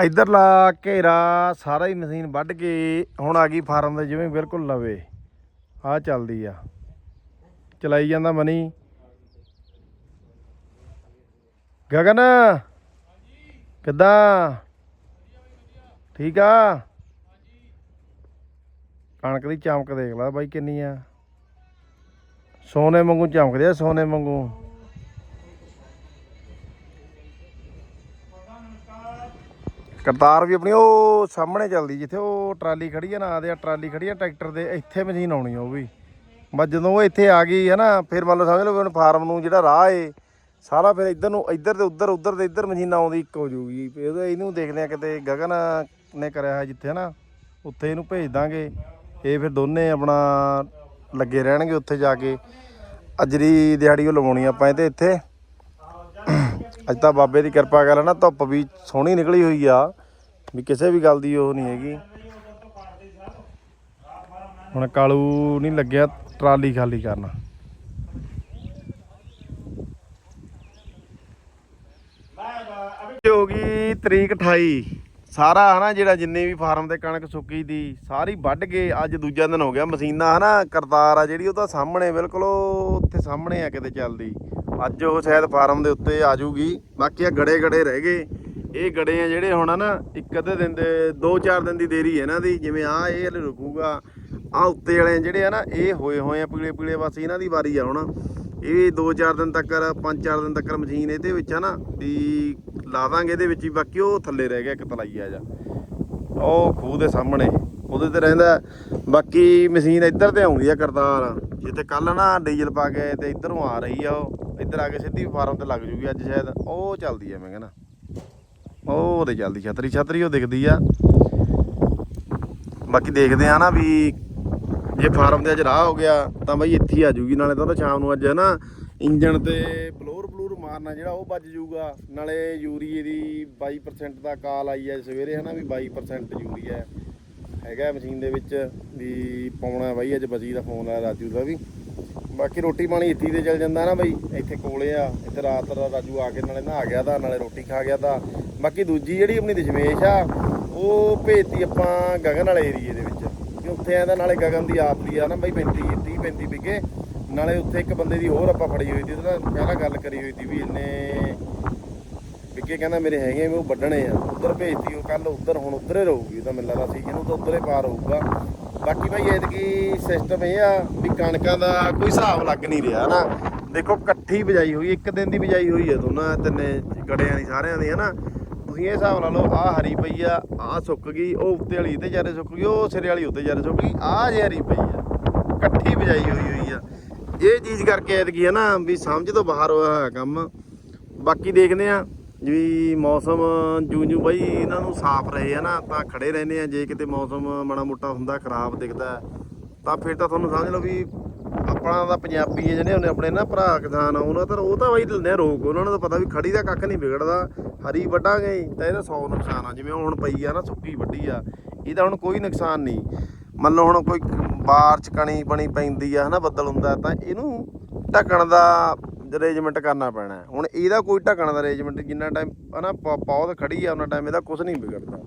ਇਧਰਲਾ ਘੇਰਾ, ਸਾਰਾ ਹੀ ਮਸ਼ੀਨ ਵੱਢ ਕੇ ਹੁਣ ਆ ਗਈ ਫਾਰਮ ਦੇ, ਜਿਵੇਂ ਬਿਲਕੁਲ ਲਵੇ। ਆ ਚੱਲਦੀ ਆ। ਚਲਾਈ ਜਾਂਦਾ ਮਨੀ। ਗਗਨ, ਕਿੱਦਾਂ? ਠੀਕ ਆ? ਕਣਕ ਦੀ ਚਮਕ ਦੇਖ ਲੈ ਬਾਈ ਕਿੰਨੀ ਆ। ਸੋਨੇ ਵਾਂਗੂ ਚਮਕਦੇ ਆ, ਸੋਨੇ ਵਾਂਗੂ। ਕਰਤਾਰ ਵੀ ਆਪਣੀ, ਉਹ ਸਾਹਮਣੇ ਚੱਲਦੀ, ਜਿੱਥੇ ਉਹ ਟਰਾਲੀ ਖੜੀ ਆ ਨਾ ਆਦੇ ਟਰਾਲੀ ਖੜੀ ਆ ਟਰੈਕਟਰ ਦੇ, ਇੱਥੇ ਮਸ਼ੀਨ ਆਉਣੀ ਆ ਉਹ ਵੀ। ਬਸ ਜਦੋਂ ਉਹ ਇੱਥੇ ਆ ਗਈ ਹੈ ਨਾ, ਫਿਰ ਮੰਨ ਲਓ ਸਮਝ ਲਓ ਵੀ ਹੁਣ ਫਾਰਮ ਨੂੰ ਜਿਹੜਾ ਰਾਹ ਏ, ਸਾਰਾ ਫਿਰ ਇੱਧਰ ਨੂੰ, ਇੱਧਰ ਤੇ ਉੱਧਰ ਉੱਧਰ ਤੇ ਇੱਧਰ ਮਸ਼ੀਨਾਂ ਆਉਂਦੀ, ਇੱਕ ਹੋ ਜੂਗੀ। ਇਹਦਾ ਇਹਨੂੰ ਦੇਖਦੇ ਆ ਕਿਤੇ ਗਗਨ ਨੇ ਕਰਿਆ ਹੈ ਜਿੱਥੇ ਨਾ, ਉੱਥੇ ਇਹਨੂੰ ਭੇਜ ਦਾਂਗੇ। ਇਹ ਫਿਰ ਦੋਨੇ ਆਪਣਾ ਲੱਗੇ ਰਹਿਣਗੇ ਉੱਥੇ ਜਾ ਕੇ। ਅਜਰੀ ਦਿਹਾੜੀ ਉਹ ਲਵਾਉਣੀ ਆਪਾਂ ਇਹ ਤੇ ਇੱਥੇ। ਅੱਜ ਤਾਂ ਬਾਬੇ ਦੀ ਕਿਰਪਾ ਕਰ ਨਾ, ਧੁੱਪ ਵੀ ਸੋਹਣੀ ਨਿਕਲੀ ਹੋਈ ਆ, ਵੀ ਕਿਸੇ ਵੀ ਗੱਲ ਦੀ ਉਹ ਨਹੀਂ ਹੈਗੀ। ਹੁਣ ਕਾਲੂ ਨਹੀਂ ਲੱਗਿਆ ਟਰਾਲੀ ਖਾਲੀ ਕਰਨਾ। ਹੋ ਗਈ ਤਰੀਕ 28 ਸਾਰਾ ਹਨਾ ਜਿਹੜਾ ਜਿੰਨੇ ਵੀ ਫਾਰਮ ਤੇ ਕਣਕ ਸੁੱਕੀ ਦੀ, ਸਾਰੀ ਵੱਢ ਕੇ ਅੱਜ ਦੂਜਾ ਦਿਨ ਹੋ ਗਿਆ। ਮਸ਼ੀਨਾਂ ਹਨਾ ਕਰਤਾਰ ਆ ਜਿਹੜੀ, ਉਹ ਤਾਂ ਸਾਹਮਣੇ ਬਿਲਕੁਲ ਉਹ ਉੱਥੇ ਸਾਹਮਣੇ ਆ ਕਿਤੇ ਚੱਲਦੀ। ਅੱਜ ਉਹ ਸ਼ਾਇਦ ਫਾਰਮ ਦੇ ਉੱਤੇ ਆ ਜੂਗੀ ਬਾਕੀ ਆ ਗੜੇ ਗੜੇ ਰਹਿ ਗਏ। ਇਹ ਗੜੇ ਆ ਜਿਹੜੇ ਹੁਣ ਨਾ, ਇੱਕ ਅੱਧੇ ਦਿਨ ਦੇ 2-4 ਦਿਨ ਦੀ ਦੇਰੀ ਹੈ ਇਹਨਾਂ ਦੀ। ਜਿਵੇਂ ਆ ਇਹ ਹਲੇ ਰੁਕੂਗਾ ਆ ਉੱਤੇ ਵਾਲੇ ਜਿਹੜੇ ਆ ਨਾ, ਇਹ ਹੋਏ ਹੋਏ ਆ, ਪੀਲੇ ਪੀਲੇ ਬਸ ਇਹਨਾਂ ਦੀ ਵਾਰੀ ਆ ਹੁਣ। ਇਹ 2-4 ਦਿਨ ਤੱਕ 5-4 ਦਿਨ ਤੱਕ ਮਸ਼ੀਨ ਇਹਦੇ ਵਿੱਚ ਆ ਨਾ, ਵੀ ਲਾ ਦਾਂਗੇ ਇਹਦੇ ਵਿੱਚ ਹੀ। ਬਾਕੀ ਉਹ ਥੱਲੇ ਰਹਿ ਗਿਆ ਇੱਕ ਤਲਾਈਆ ਜਾ। ਉਹ ਖੂਹ ਦੇ ਸਾਹਮਣੇ। ਉਹਦੇ ਤੇ ਰਹਿੰਦਾ ਬਾਕੀ ਮਸ਼ੀਨ ਇੱਧਰ ਤੇ ਆਉਂਦੀ ਆ ਕਰਤਾਰ। ਜਿੱਥੇ ਕੱਲ ਨਾ ਡੀਜ਼ਲ ਪਾ ਕੇ ਤੇ ਇੱਧਰੋਂ ਆ ਰਹੀ ਆ ਉਹ। ਇੱਧਰ ਆ ਕੇ ਸਿੱਧੀ ਫਾਰਮ ਤੇ ਲੱਗ ਜੂਗੀ ਅੱਜ ਸ਼ਾਇਦ। ਉਹ ਚੱਲਦੀ ਆ ਮੈਂ ਕਹਿੰਦਾ। ਉਹ ਉਹਦੇ ਚੱਲਦੀ, ਛਤਰੀ ਛਤਰੀ ਉਹ ਦਿਖਦੀ ਆ। ਬਾਕੀ ਦੇਖਦੇ ਆ ਨਾ ਵੀ ਜੇ ਫਾਰਮ ਦੇ ਅੱਜ ਰਾਹ ਹੋ ਗਿਆ, ਤਾਂ ਬਈ ਇੱਥੇ ਹੀ ਆ ਜੂਗੀ। ਨਾਲੇ ਤਾਂ ਉਹ ਸ਼ਾਮ ਨੂੰ ਅੱਜ ਹੈ ਨਾ, ਇੰਜਣ ਤੇ ਬਲੋਰ ਬਲੂਰ ਮਾਰਨਾ ਜਿਹੜਾ ਉਹ ਵੱਜ ਜੂਗਾ। ਨਾਲੇ ਯੂਰੀਏ ਦੀ 22% ਦਾ ਕਾਲ ਆਈ ਹੈ ਸਵੇਰੇ ਹਨਾ ਵੀ 22% ਯੂਰੀਆ ਹੈ। ਹੈਗਾ ਮਸ਼ੀਨ ਦੇ ਵਿੱਚ ਵੀ ਪਾਉਣਾ ਬਾਈ, ਅੱਜ ਬਜੀ ਦਾ ਫੋਨ ਆਇਆ ਰਾਜੂ ਦਾ ਵੀ। ਬਾਕੀ ਰੋਟੀ ਪਾਣੀ ਇੱਥੇ ਤੇ ਚੱਲ ਜਾਂਦਾ ਨਾ ਬਾਈ, ਇੱਥੇ ਕੋਲੇ ਆ, ਇੱਥੇ ਰਾਤ ਦਾ ਰਾਜੂ ਆ ਕੇ ਨਾਲੇ ਨਹਾ ਗਿਆ ਤਾਂ, ਨਾਲੇ ਰੋਟੀ ਖਾ ਗਿਆ ਤਾਂ। ਬਾਕੀ ਦੂਜੀ ਜਿਹੜੀ ਆਪਣੀ ਦਸ਼ਮੇਸ਼ ਆ, ਉਹ ਭੇਜਤੀ ਆਪਾਂ ਗਗਨ ਵਾਲੇ ਏਰੀਏ ਦੇ ਵਿੱਚ। ਕਿ ਉੱਥੇ ਇਹਦਾ ਨਾਲੇ ਗਗਨ ਦੀ ਆਪ ਦੀ ਆ ਨਾ ਬਈ 35 30 35 ਵਿਗੇ। ਨਾਲੇ ਉੱਥੇ ਇੱਕ ਬੰਦੇ ਦੀ ਹੋਰ ਆਪਾਂ ਫੜੀ ਹੋਈ ਸੀ, ਉਹਦੇ ਨਾਲ ਪਹਿਲਾਂ ਗੱਲ ਕਰੀ ਹੋਈ ਸੀ ਵੀ ਇੰਨੇ ਵਿੱਕੇ ਕਹਿੰਦਾ ਮੇਰੇ ਹੈਗੇ ਵੀ ਉਹ ਵੱਢਣੇ ਆ। ਉਧਰ ਭੇਜਤੀ, ਉਹ ਕੱਲ ਉਧਰ, ਹੁਣ ਉਧਰ ਰਹੂਗੀ, ਤਾਂ ਮੈਨੂੰ ਲੱਗਦਾ ਸੀ ਇਹਨੂੰ ਤਾਂ ਉਧਰ ਹੀ ਪਾਰ ਹੋਊਗਾ। ਬਾਕੀ ਭਾਈ ਐਤਕੀ ਸਿਸਟਮ ਇਹ ਆ ਵੀ ਕਣਕਾਂ ਦਾ ਕੋਈ ਹਿਸਾਬ ਲੱਗ ਨਹੀਂ ਰਿਹਾ ਨਾ ਦੇਖੋ, ਇਕੱਠੀ ਬਿਜਾਈ ਹੋਈ, ਇੱਕ ਦਿਨ ਦੀ ਬਿਜਾਈ ਹੋਈ ਹੈ ਦੋਨਾਂ ਤਿੰਨੇ ਗੜਿਆਂ ਦੀ, ਸਾਰਿਆਂ ਦੀ, ਹਨਾ। ਤੁਸੀਂ ਇਹ ਹਿਸਾਬ ਲਾ ਲਓ, ਆਹ ਹਰੀ ਪਈ ਆ, ਆਹ ਸੁੱਕ ਗਈ, ਉਹ ਉੱਤੇ ਵਾਲੀ ਤੇ ਜਾਰੇ ਸੁੱਕ ਗਈ, ਉਹ ਸਿਰੇ ਵਾਲੀ ਉੱਤੇ ਜਾਰੇ ਸੁੱਕ ਗਈ, ਆਹ ਜੇ ਹਰੀ ਪਈ ਆ, ਇਕੱਠੀ ਬਿਜਾਈ ਹੋਈ ਹੋਈ ਆ। ਇਹ ਚੀਜ਼ ਕਰਕੇ ਐਤਕੀ ਹੈ ਨਾ ਵੀ ਸਮਝ ਤੋਂ ਬਾਹਰ ਹੋਇਆ ਹੋਇਆ ਕੰਮ। ਬਾਕੀ ਦੇਖਦੇ ਆ ਵੀ ਮੌਸਮ ਜੂੰ ਜੂ ਬਈ ਇਹਨਾਂ ਨੂੰ ਸਾਫ਼ ਰਹੇ ਆ ਨਾ, ਤਾਂ ਖੜੇ ਰਹਿੰਦੇ ਆ, ਜੇ ਕਿਤੇ ਮੌਸਮ ਮਾੜਾ ਮੋਟਾ ਹੁੰਦਾ, ਖਰਾਬ ਦਿਖਦਾ ਤਾਂ ਫਿਰ ਤਾਂ ਤੁਹਾਨੂੰ ਸਮਝ ਲਓ ਵੀ ਆਪਣਾ ਤਾਂ ਪੰਜਾਬੀ ਹੈ ਜਿਹੜੇ ਉਹਨੇ ਆਪਣੇ ਨਾ ਭਰਾ ਕਿਸਾਨ ਉਹਨਾਂ ਤਾਂ ਉਹ ਤਾਂ ਬਾਈ ਲੈਂਦੇ ਰੋਕ, ਉਹਨਾਂ ਨੂੰ ਤਾਂ ਪਤਾ ਵੀ ਖੜੀ ਦਾ ਕੱਖ ਨਹੀਂ ਵਿਗੜਦਾ, ਹਰੀ ਵੱਢਾਂਗੇ ਤਾਂ ਇਹਦਾ 100 ਨੁਕਸਾਨ ਆ, ਜਿਵੇਂ ਹੁਣ ਪਈ ਆ ਨਾ ਸੁੱਕੀ ਵੱਢੀ ਆ, ਇਹਦਾ ਹੁਣ ਕੋਈ ਨੁਕਸਾਨ ਨਹੀਂ। ਮੰਨ ਲਓ ਹੁਣ ਕੋਈ ਬਾਰਿਸ਼ ਕਣੀ ਬਣੀ ਪੈਂਦੀ ਆ, ਹਨਾ, ਬੱਦਲ ਹੁੰਦਾ, ਤਾਂ ਇਹਨੂੰ ਢੱਕਣ ਦਾ ਅਰੇਂਜਮੈਂਟ ਕਰਨਾ ਪੈਣਾ ਹੁਣ ਇਹਦਾ ਕੋਈ ਢੱਕਣ ਦਾ ਅਰੇਂਜਮੈਂਟ ਜਿੰਨਾ ਟਾਈਮ ਹਨਾ, ਪੌ- ਪੌਦ ਖੜੀ ਆ ਉਹਨਾਂ ਟਾਈਮ ਇਹਦਾ ਕੁਝ ਨਹੀਂ ਵਿਗੜਦਾ।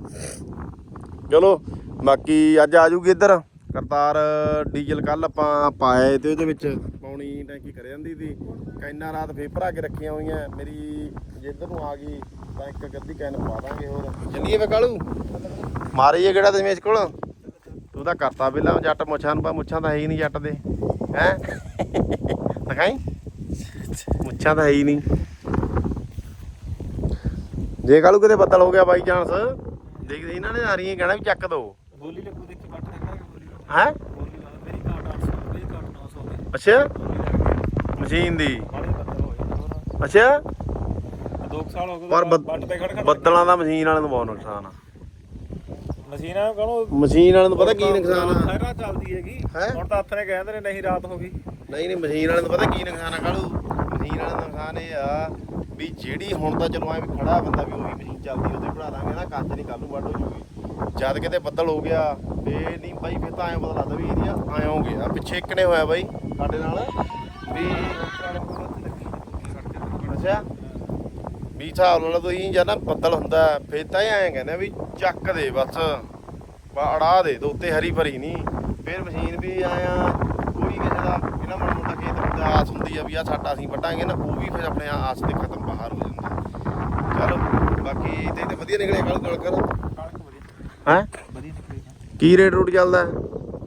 ਚਲੋ, ਬਾਕੀ ਅੱਜ ਆ ਜੂਗੀ ਇੱਧਰ। ਕਰਤਾਰ, ਡੀਜ਼ਲ ਕੱਲ ਆਪਾਂ ਪਾਏ ਤੇ ਉਹਦੇ ਵਿੱਚ। ਪਾਉਣੀ ਟੈਂਕੀ ਕਰ ਜਾਂਦੀ ਸੀ। ਕੈਨਾ ਰਾਤ ਫੇਰ ਭਰਾ ਕੇ ਰੱਖੀਆਂ ਹੋਈਆਂ। ਮੇਰੀ ਜਿੱਧਰ ਨੂੰ ਆ ਗਈ, ਤਾਂ ਇੱਕ ਗੱਦੀ ਕੈਨ ਪਾ ਦਾਂਗੇ ਹੋਰ। ਚੱਲੀਏ ਵੇ ਕਾਲੂ? ਮਾਰੀਏ ਕਿਹੜਾ ਦਸ਼ਮੇਸ਼ ਕੋਲ? ਤੂੰ ਤਾਂ ਕਰਤਾ ਬਿੱਲਾ ਜੱਟ ਮੁੱਛਾਂ ਨੂੰ ਪਾ ਮੁੱਛਾਂ ਤਾਂ ਹੈ ਹੀ ਨਹੀਂ ਜੱਟ ਦੇ। ਹੈ? ਦਿਖਾਈ? ਮੁੱਛਾਂ ਤਾਂ ਹੈ ਹੀ ਨਹੀਂ। ਜੇ ਕਾਲੂ ਕਿਤੇ ਬੱਦਲ ਹੋ ਗਿਆ ਬਾਈ ਚਾਂਸ ਦੇਖ ਇਹਨਾਂ ਨੇ ਆ ਰਹੀਆਂ ਕਹਿਣਾ ਵੀ ਚੱਕ ਦੋ। ਬੋਲੀ ਲੱਗੂ ਦੇਖੀ ਬੱਟ ਹੈਗਾ ਬੋਲੀ ਹੈ? ਬੋਲੀ ਲਾ ਮੇਰੀ ਕਾਟ 800 ਮੇਰੀ ਕਾਟ 900 ਦੀ ਅੱਛਾ। ਮਸ਼ੀਨ ਦੀ। ਅੱਛਾ। ਦੋ ਕੁ ਸਾਲ ਹੋ ਗਏ ਪਰ ਬੱਦਲਾਂ ਦਾ ਮਸ਼ੀਨ ਵਾਲੇ ਨੂੰ ਬਹੁਤ ਨੁਕਸਾਨ ਆ। ਮਸ਼ੀਨਾਂ ਕਹਣੋ ਮਸ਼ੀਨ ਵਾਲੇ ਨੂੰ ਪਤਾ ਕੀ ਨੁਕਸਾਨ ਆ? ਸਾਰਾ ਚੱਲਦੀ ਹੈਗੀ? ਹੁਣ ਤਾਂ ਹੱਥ ਨੇ ਕਹਿੰਦੇ ਨੇ ਨਹੀਂ ਰਾਤ ਹੋ ਗਈ। ਨਹੀਂ ਨਹੀਂ ਮਸ਼ੀਨ ਵਾਲੇ ਨੂੰ ਪਤਾ ਕੀ ਨੁਕਸਾਨ ਆ ਕਾਲੂ? ਮਸ਼ੀਨ ਵਾਲੇ ਨੁਕਸਾਨ ਇਹ ਆ ਵੀ ਜਿਹੜੀ ਹੁਣ ਤਾਂ ਚਲੋ ਐ ਵੀ ਖੜਾ ਬੰਦਾ ਵੀ ਉਹੀ ਮਸ਼ੀਨ ਚੱਲਦੀ ਉਹਦੇ ਬਣਾ ਦਾਂਗੇ ਨਾ ਕੱਚ ਨਹੀਂ ਕੱਲ ਨੂੰ ਵੱਢ ਹੋ ਜੂਗੀ। ਜਦ ਕਿਤੇ ਬੱਦਲ ਹੋ ਗਿਆ ਫੇ ਨਹੀਂ ਬਾਈ, ਫਿਰ ਤਾਂ ਐਂ ਪਤਾ ਲੱਗਦਾ ਵੀ ਇਹਦੀਆਂ ਐਂ ਹੋ ਗਿਆ। ਪਿੱਛੇ ਇੱਕ ਨੇ ਹੋਇਆ ਬਾਈ, ਸਾਡੇ ਨਾਲ, ਵੀ ਅੱਛਾ, ਵੀ ਹਿਸਾਬ ਨਾਲ ਤੁਸੀਂ ਜਦ ਨਾ ਬੱਦਲ ਹੁੰਦਾ, ਫਿਰ ਤਾਂ ਇਹ ਐਂ ਕਹਿੰਦੇ ਵੀ ਚੱਕ ਦੇ ਬਸ, ਬਾ ਅੜਾ ਦੇ ਤੇ ਉੱਤੇ ਹਰੀ ਭਰੀ ਨਹੀਂ ਫਿਰ ਮਸ਼ੀਨ ਵੀ ਆਇਆ ਕੋਈ ਕਿਸੇ ਦਾ ਇਹਨਾਂ ਮਨ ਮੁੰਡਾ ਖੇਤ ਵਿੱਚ ਆਸ ਹੁੰਦੀ ਆ ਵੀ ਆ ਸਾਡਾ ਅਸੀਂ ਵੱਢਾਂਗੇ ਨਾ ਉਹ ਵੀ ਫਿਰ ਆਪਣੇ ਆਸ ਤੇ ਖਤਮ ਬਾਹਰ ਹੋ ਜਾਂਦਾ ਚਲੋ ਬਾਕੀ ਤੇ ਤੇ ਵਧੀਆ ਨਿਕਲੇ ਕੱਲ ਗੱਲ ਕਰ ਹੈ? ਵਧੀਆ ਨਿਕਲੀ ਨਾ। ਕੀ ਰੇਟ ਰੂਟ ਚੱਲਦਾ? ਹੈ?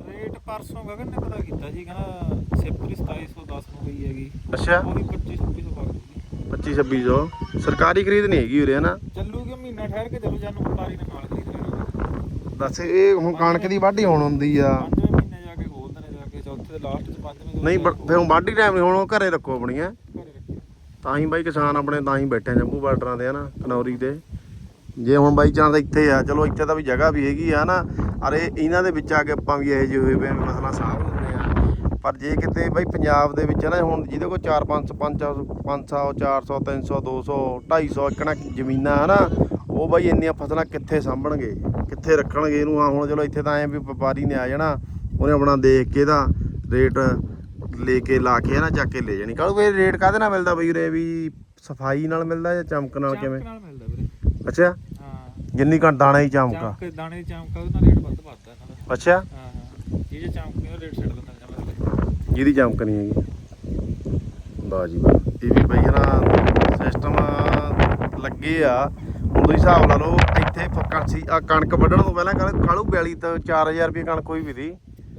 ਰੇਟ ਪਰਸੋਂ ਗਗਨ ਨੇ ਪਤਾ ਕੀਤਾ ਸੀ ਕਹਿੰਦਾ ਸਿਪਰੀ 2710 ਨੂੰ ਗਈ ਹੈਗੀ। ਅੱਛਾ। ਉਹਦੀ 25 2600 ਪਾ ਦੂਗੀ 25 2600 ਸਰਕਾਰੀ ਖਰੀਦ ਨਹੀਂ ਹੈਗੀ ਉਰੇ ਹਨਾ? ਚੱਲੂਗੀ ਮਹੀਨਾ ਠਹਿਰ ਕੇ ਚਲੋ ਜਾਨੂੰ ਵਪਾਰੀ ਨੇ ਨਾਲ ਖਰੀਦ ਲੈਣਾ। ਦੱਸ ਇਹ ਹੁਣ ਕਣਕ ਦੀ ਵਾਢੀ ਹੋਣ ਹੁੰਦੀ ਆ ਪੰਜਵੇਂ ਮਹੀਨੇ ਜਾ ਕੇ ਖੋਲਦੇ ਨੇ ਜਾ ਕੇ ਚੌਥੇ ਦੇ ਲਾਸਟ ਚ ਪੰਜਵੇਂ ਦੇ ਨਹੀਂ ਬ- ਫਿਰ ਹੁਣ ਵਾਢੀ ਟਾਈਮ ਨਹੀਂ ਹੁਣ ਉਹ ਘਰੇ ਰੱਖੋ ਆਪਣੀਆਂ। ਘਰੇ ਰੱਖੀ ਤਾਂ ਹੀ ਬਾਈ ਕਿਸਾਨ ਆਪਣੇ ਤਾਂ ਹੀ ਬੈਠੇ ਆ ਜੰਮੂ ਬਾਰਡਰਾਂ ਤੇ ਹਨਾ, ਕਨੌਰੀ ਤੇ ਜੇ ਹੁਣ ਬਾਈ ਚਾਂਸ ਇੱਥੇ ਆ, ਚਲੋ ਇੱਥੇ ਤਾਂ ਵੀ ਜਗ੍ਹਾ ਵੀ ਹੈਗੀ ਆ ਨਾ ਅਰੇ ਇਹਨਾਂ ਦੇ ਵਿੱਚ ਆ ਕੇ ਆਪਾਂ ਵੀ ਇਹੋ ਜਿਹੇ ਹੋਏ ਪਏ ਆ, ਵੀ ਮਸਲਾ ਸਾਂਭ ਲੈਂਦੇ ਆ। ਪਰ ਜੇ ਕਿਤੇ ਬਾਈ ਪੰਜਾਬ ਦੇ ਵਿੱਚ ਨਾ ਹੁਣ ਜਿਹਦੇ ਕੋਲ 4 5 500 500 400 300 200 250 ਇੱਕਣਾ ਜ਼ਮੀਨਾਂ, ਹਨਾ, ਉਹ ਬਾਈ ਇੰਨੀਆਂ ਫਸਲਾਂ ਕਿੱਥੇ ਸਾਂਭਣਗੇ? ਕਿੱਥੇ ਰੱਖਣਗੇ ਇਹਨੂੰ? ਆ ਹੁਣ ਚਲੋ ਇੱਥੇ ਤਾਂ ਐ ਵੀ ਵਪਾਰੀ ਨੇ ਆ ਜਾਣਾ, ਉਹਨੇ ਆਪਣਾ ਦੇਖ ਕੇ ਇਹਦਾ ਰੇਟ ਲੈ ਕੇ ਲਾ ਕੇ ਨਾ ਚੱਕ ਕੇ ਲੈ ਜਾਣੀ। ਕਾਹਨੂੰ ਇਹ ਰੇਟ ਕਾਹਦੇ ਨਾਲ ਮਿਲਦਾ ਬਈ ਉਰੇ ਵੀ? ਸਫ਼ਾਈ ਨਾਲ ਮਿਲਦਾ ਜਾਂ ਚਮਕ ਨਾਲ ਕਿਵੇਂ? ਚਮਕ ਨਾਲ ਮਿਲਦਾ ਵੀਰੇ। ਅੱਛਾ। ਹਾਂ। ਜਿੰਨੀ ਕਾ ਦਾਣਾ ਹੀ ਚਮਕਾ ਚਮਕ ਦਾਣੇ ਦੀ ਚਮਕ ਆ, ਉਹਦੇ ਰੇਟ ਵੱਧ ਵੱਧਦਾ ਇਹਨਾਂ ਦਾ। ਅੱਛਾ। ਹਾਂ ਹਾਂ। ਇਹ ਜੇ ਚਮਕ ਨਹੀਂ ਉਹ ਰੇਟ ਛੱਡ ਦਿੰਦਾ ਜਮਾ ਜਿਹਦੀ ਚਮਕ ਨਹੀਂ ਹੈਗੀ। ਵਾਹ ਜੀ ਵਾਹ ਇਹ ਵੀ ਬਈ ਨਾ ਸਿਸਟਮ ਲੱਗੇ ਆ। ਹੁਣ ਤੁਸੀਂ ਹਿਸਾਬ ਲਾ ਲਓ ਇੱਥੇ ਫੱਕਣ ਸੀ ਆ ਕਣਕ ਵੱਢਣ ਤੋਂ ਪਹਿਲਾਂ ਕੱਲ ਕਾਲੂ 42 ਤੋਂ 4000 ਰੁਪਏ ਕਣਕ ਕੋਈ ਵੀ ਦੀ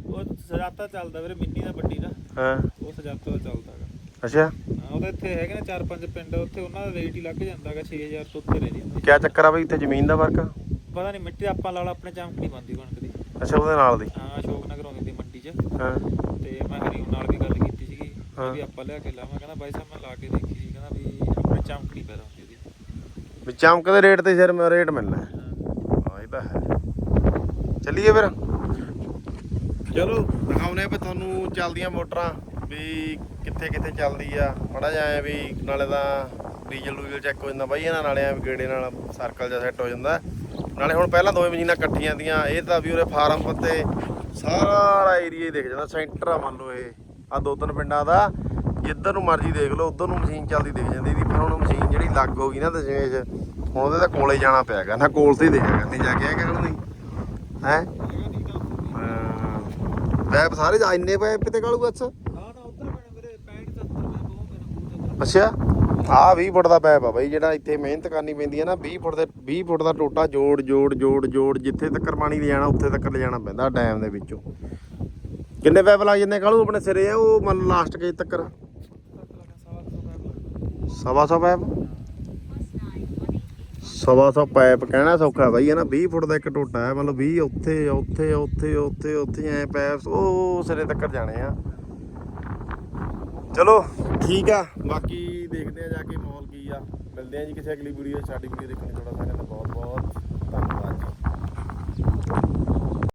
ਉਹ ਸਜਾਤਾ ਚੱਲਦਾ ਵੀਰੇ ਮਿੰਨੀ ਦਾ ਵੱਡੀ ਦਾ। ਹਾਂ। ਉਹ ਸਜਾਤਾ ਦਾ ਚੱਲਦਾ ਹੈਗਾ। ਅੱਛਾ। ਹਾਂ ਉਹਦੇ ਇੱਥੇ ਹੈਗੇ ਨੇ ਚਾਰ ਪੰਜ ਪਿੰਡ ਉੱਥੇ ਉਹਨਾਂ ਦਾ ਰੇਟ ਹੀ ਲੱਗ ਜਾਂਦਾ ਹੈਗਾ 6000 ਤੋਂ ਉੱਤੇ ਰਹਿ ਜਾਂਦਾ। ਕਿਆ ਚੱਕਰ ਆ ਬਈ ਇੱਥੇ ਜ਼ਮੀਨ ਦਾ ਫ਼ਰਕ? ਪਤਾ ਨਹੀਂ ਮਿੱਟੀ ਆਪਾਂ ਲਾ ਲਾ ਆਪਣੇ ਚਮਕ ਨਹੀਂ ਬੰਦੀ ਕਣਕ ਦੀ। ਅੱਛਾ ਉਹਦੇ ਨਾਲ ਦੀ? ਹਾਂ ਅਸ਼ੋਕ ਨਗਰ ਆਉਂਦੀ ਦੀ ਮੰਡੀ 'ਚ। ਹਾਂ। ਤੇ ਮੈਂ ਹਰੀ ਨਾਲ ਵੀ ਗੱਲ ਕੀਤੀ ਸੀਗੀ। ਹਾਂ। ਵੀ ਆਪਾਂ ਲਿਆ ਕੇ ਲਾਵਾਂ ਕਹਿੰਦਾ ਬਾਈ ਸਾਹਿਬ ਮੈਂ ਲਾ ਕੇ ਦੇਖੀ ਸੀ ਕਹਿੰਦਾ ਵੀ ਆਪਣੇ ਚਮਕ ਨਹੀਂ ਪੈਦਾ ਹੁੰਦੀ ਉਹਦੀ। ਵੀ ਚਮਕ ਦੇ ਰੇਟ ਤੇ ਸਿਰ ਰੇਟ ਮਿਲਣਾ। ਹੈ। ਹਾਂ ਇਹ ਤਾਂ ਹੈ। ਚੱਲੀਏ ਫਿਰ। ਚਲੋ ਦਿਖਾਉਨੇ ਵੀ ਤੁਹਾਨੂੰ ਚੱਲਦੀਆਂ ਮੋਟਰਾਂ ਵੀ ਕਿੱਥੇ ਕਿੱਥੇ ਚੱਲਦੀ ਆ। ਮੜਾ ਜਾਏ ਵੀ ਨਾਲੇ ਤਾਂ ਡੀਜ਼ਲ ਡੂਜ਼ਲ ਚੈੱਕ ਹੋ ਜਾਂਦਾ ਬਾਈ, ਇਹਨਾਂ ਨਾਲੇ ਆ ਵੀ ਗੇੜੇ ਨਾਲ ਸਰਕਲ ਜਿਹਾ ਸੈੱਟ ਹੋ ਜਾਂਦਾ। ਨਾਲੇ ਹੁਣ ਪਹਿਲਾਂ ਦੋਵੇਂ ਮਸ਼ੀਨਾਂ ਇਕੱਠੀਆਂ ਦੀਆਂ, ਇਹ ਤਾਂ ਵੀ ਉਰੇ ਫਾਰਮ ਪੱਤੇ ਸਾਰਾ ਏਰੀਆ ਹੀ ਦਿਖ ਜਾਂਦਾ, ਸੈਂਟਰ ਆ ਮੰਨ ਲਓ ਇਹ। ਆ ਦੋ ਤਿੰਨ ਪਿੰਡਾਂ ਦਾ, ਜਿੱਧਰ ਨੂੰ ਮਰਜ਼ੀ ਦੇਖ ਲਓ, ਉਧਰ ਨੂੰ ਮਸ਼ੀਨ ਚੱਲਦੀ ਦਿਖ ਜਾਂਦੀ ਦੀ ਪਰ ਹੁਣ ਮਸ਼ੀਨ ਜਿਹੜੀ ਲੱਗ ਹੋ ਗਈ ਨਾ ਦਸ਼ਮੇਸ਼ ਹੁਣ ਉਹਦੇ ਤਾਂ ਕੋਲੇ ਜਾਣਾ ਪਿਆਗਾ ਨਾ ਕੋਲ ਤੇ ਦੇਖਿਆ ਕਰਨੀ ਜਾ ਕੇ ਆ ਕਿ ਹੈ? ਪੈਪ ਸਾਰੇ ਜਾ ਇੰਨੇ ਪੈਪ ਤੇ ਕਾਲੂ ਅੱਛਾ ਅੱਛਾ। ਆ 20 ਫੁੱਟ ਦਾ ਪੈਪ ਆ ਬਾਈ, ਜਿਹੜਾ ਇੱਥੇ ਮਿਹਨਤ ਕਰਨੀ ਪੈਂਦੀ ਹੈ ਨਾ 20 ਫੁੱਟ ਦੇ 20 ਫੁੱਟ ਦਾ ਟੋਟਾ ਜੋੜ ਜੋੜ ਜੋੜ ਜੋੜ, ਜਿੱਥੇ ਤੱਕ ਪਾਣੀ ਲਿਜਾਣਾ ਉੱਥੇ ਤੱਕ ਲਿਜਾਣਾ ਪੈਂਦਾ ਡੈਮ ਦੇ ਵਿੱਚੋਂ। ਕਿੰਨੇ ਪੈਪ ਲੱਗ ਜਾਂਦੇ ਕਾਲੂ ਆਪਣੇ ਸਿਰੇ ਆ, ਉਹ ਮਨ ਲਾਸਟ ਗੇਜ ਤੱਕ ਤੱਕ ਸਵਾ ਪੈਪ। ਸਵਾ ਸੌ ਪੈਪ ਕਹਿਣਾ ਸੌਖਾ ਬਾਈ ਹੈ ਨਾ 20 ਫੁੱਟ ਦਾ ਇੱਕ ਟੋਟਾ ਹੈ, ਮਤਲਬ 20 ਉੱਥੇ ਉੱਥੇ ਉੱਥੇ ਉੱਥੇ ਉੱਥੇ ਐ ਪੈਪ ਉਹ ਸਿਰੇ ਤੱਕ ਜਾਣੇ ਆ। ਚਲੋ, ਠੀਕ ਆ। ਬਾਕੀ ਦੇਖਦੇ ਆ ਜਾ ਕੇ ਮਾਹੌਲ ਕੀ ਆ। ਮਿਲਦੇ ਆ ਜੀ ਕਿਸੇ ਅਗਲੀ ਵੀਡੀਓ ਸਾਡੀ ਵੀਡੀਓ ਦੇਖਣ ਲਈ ਤੁਹਾਡਾ ਸਾਰਿਆਂ ਦਾ ਬਹੁਤ ਬਹੁਤ ਧੰਨਵਾਦ ਜੀ।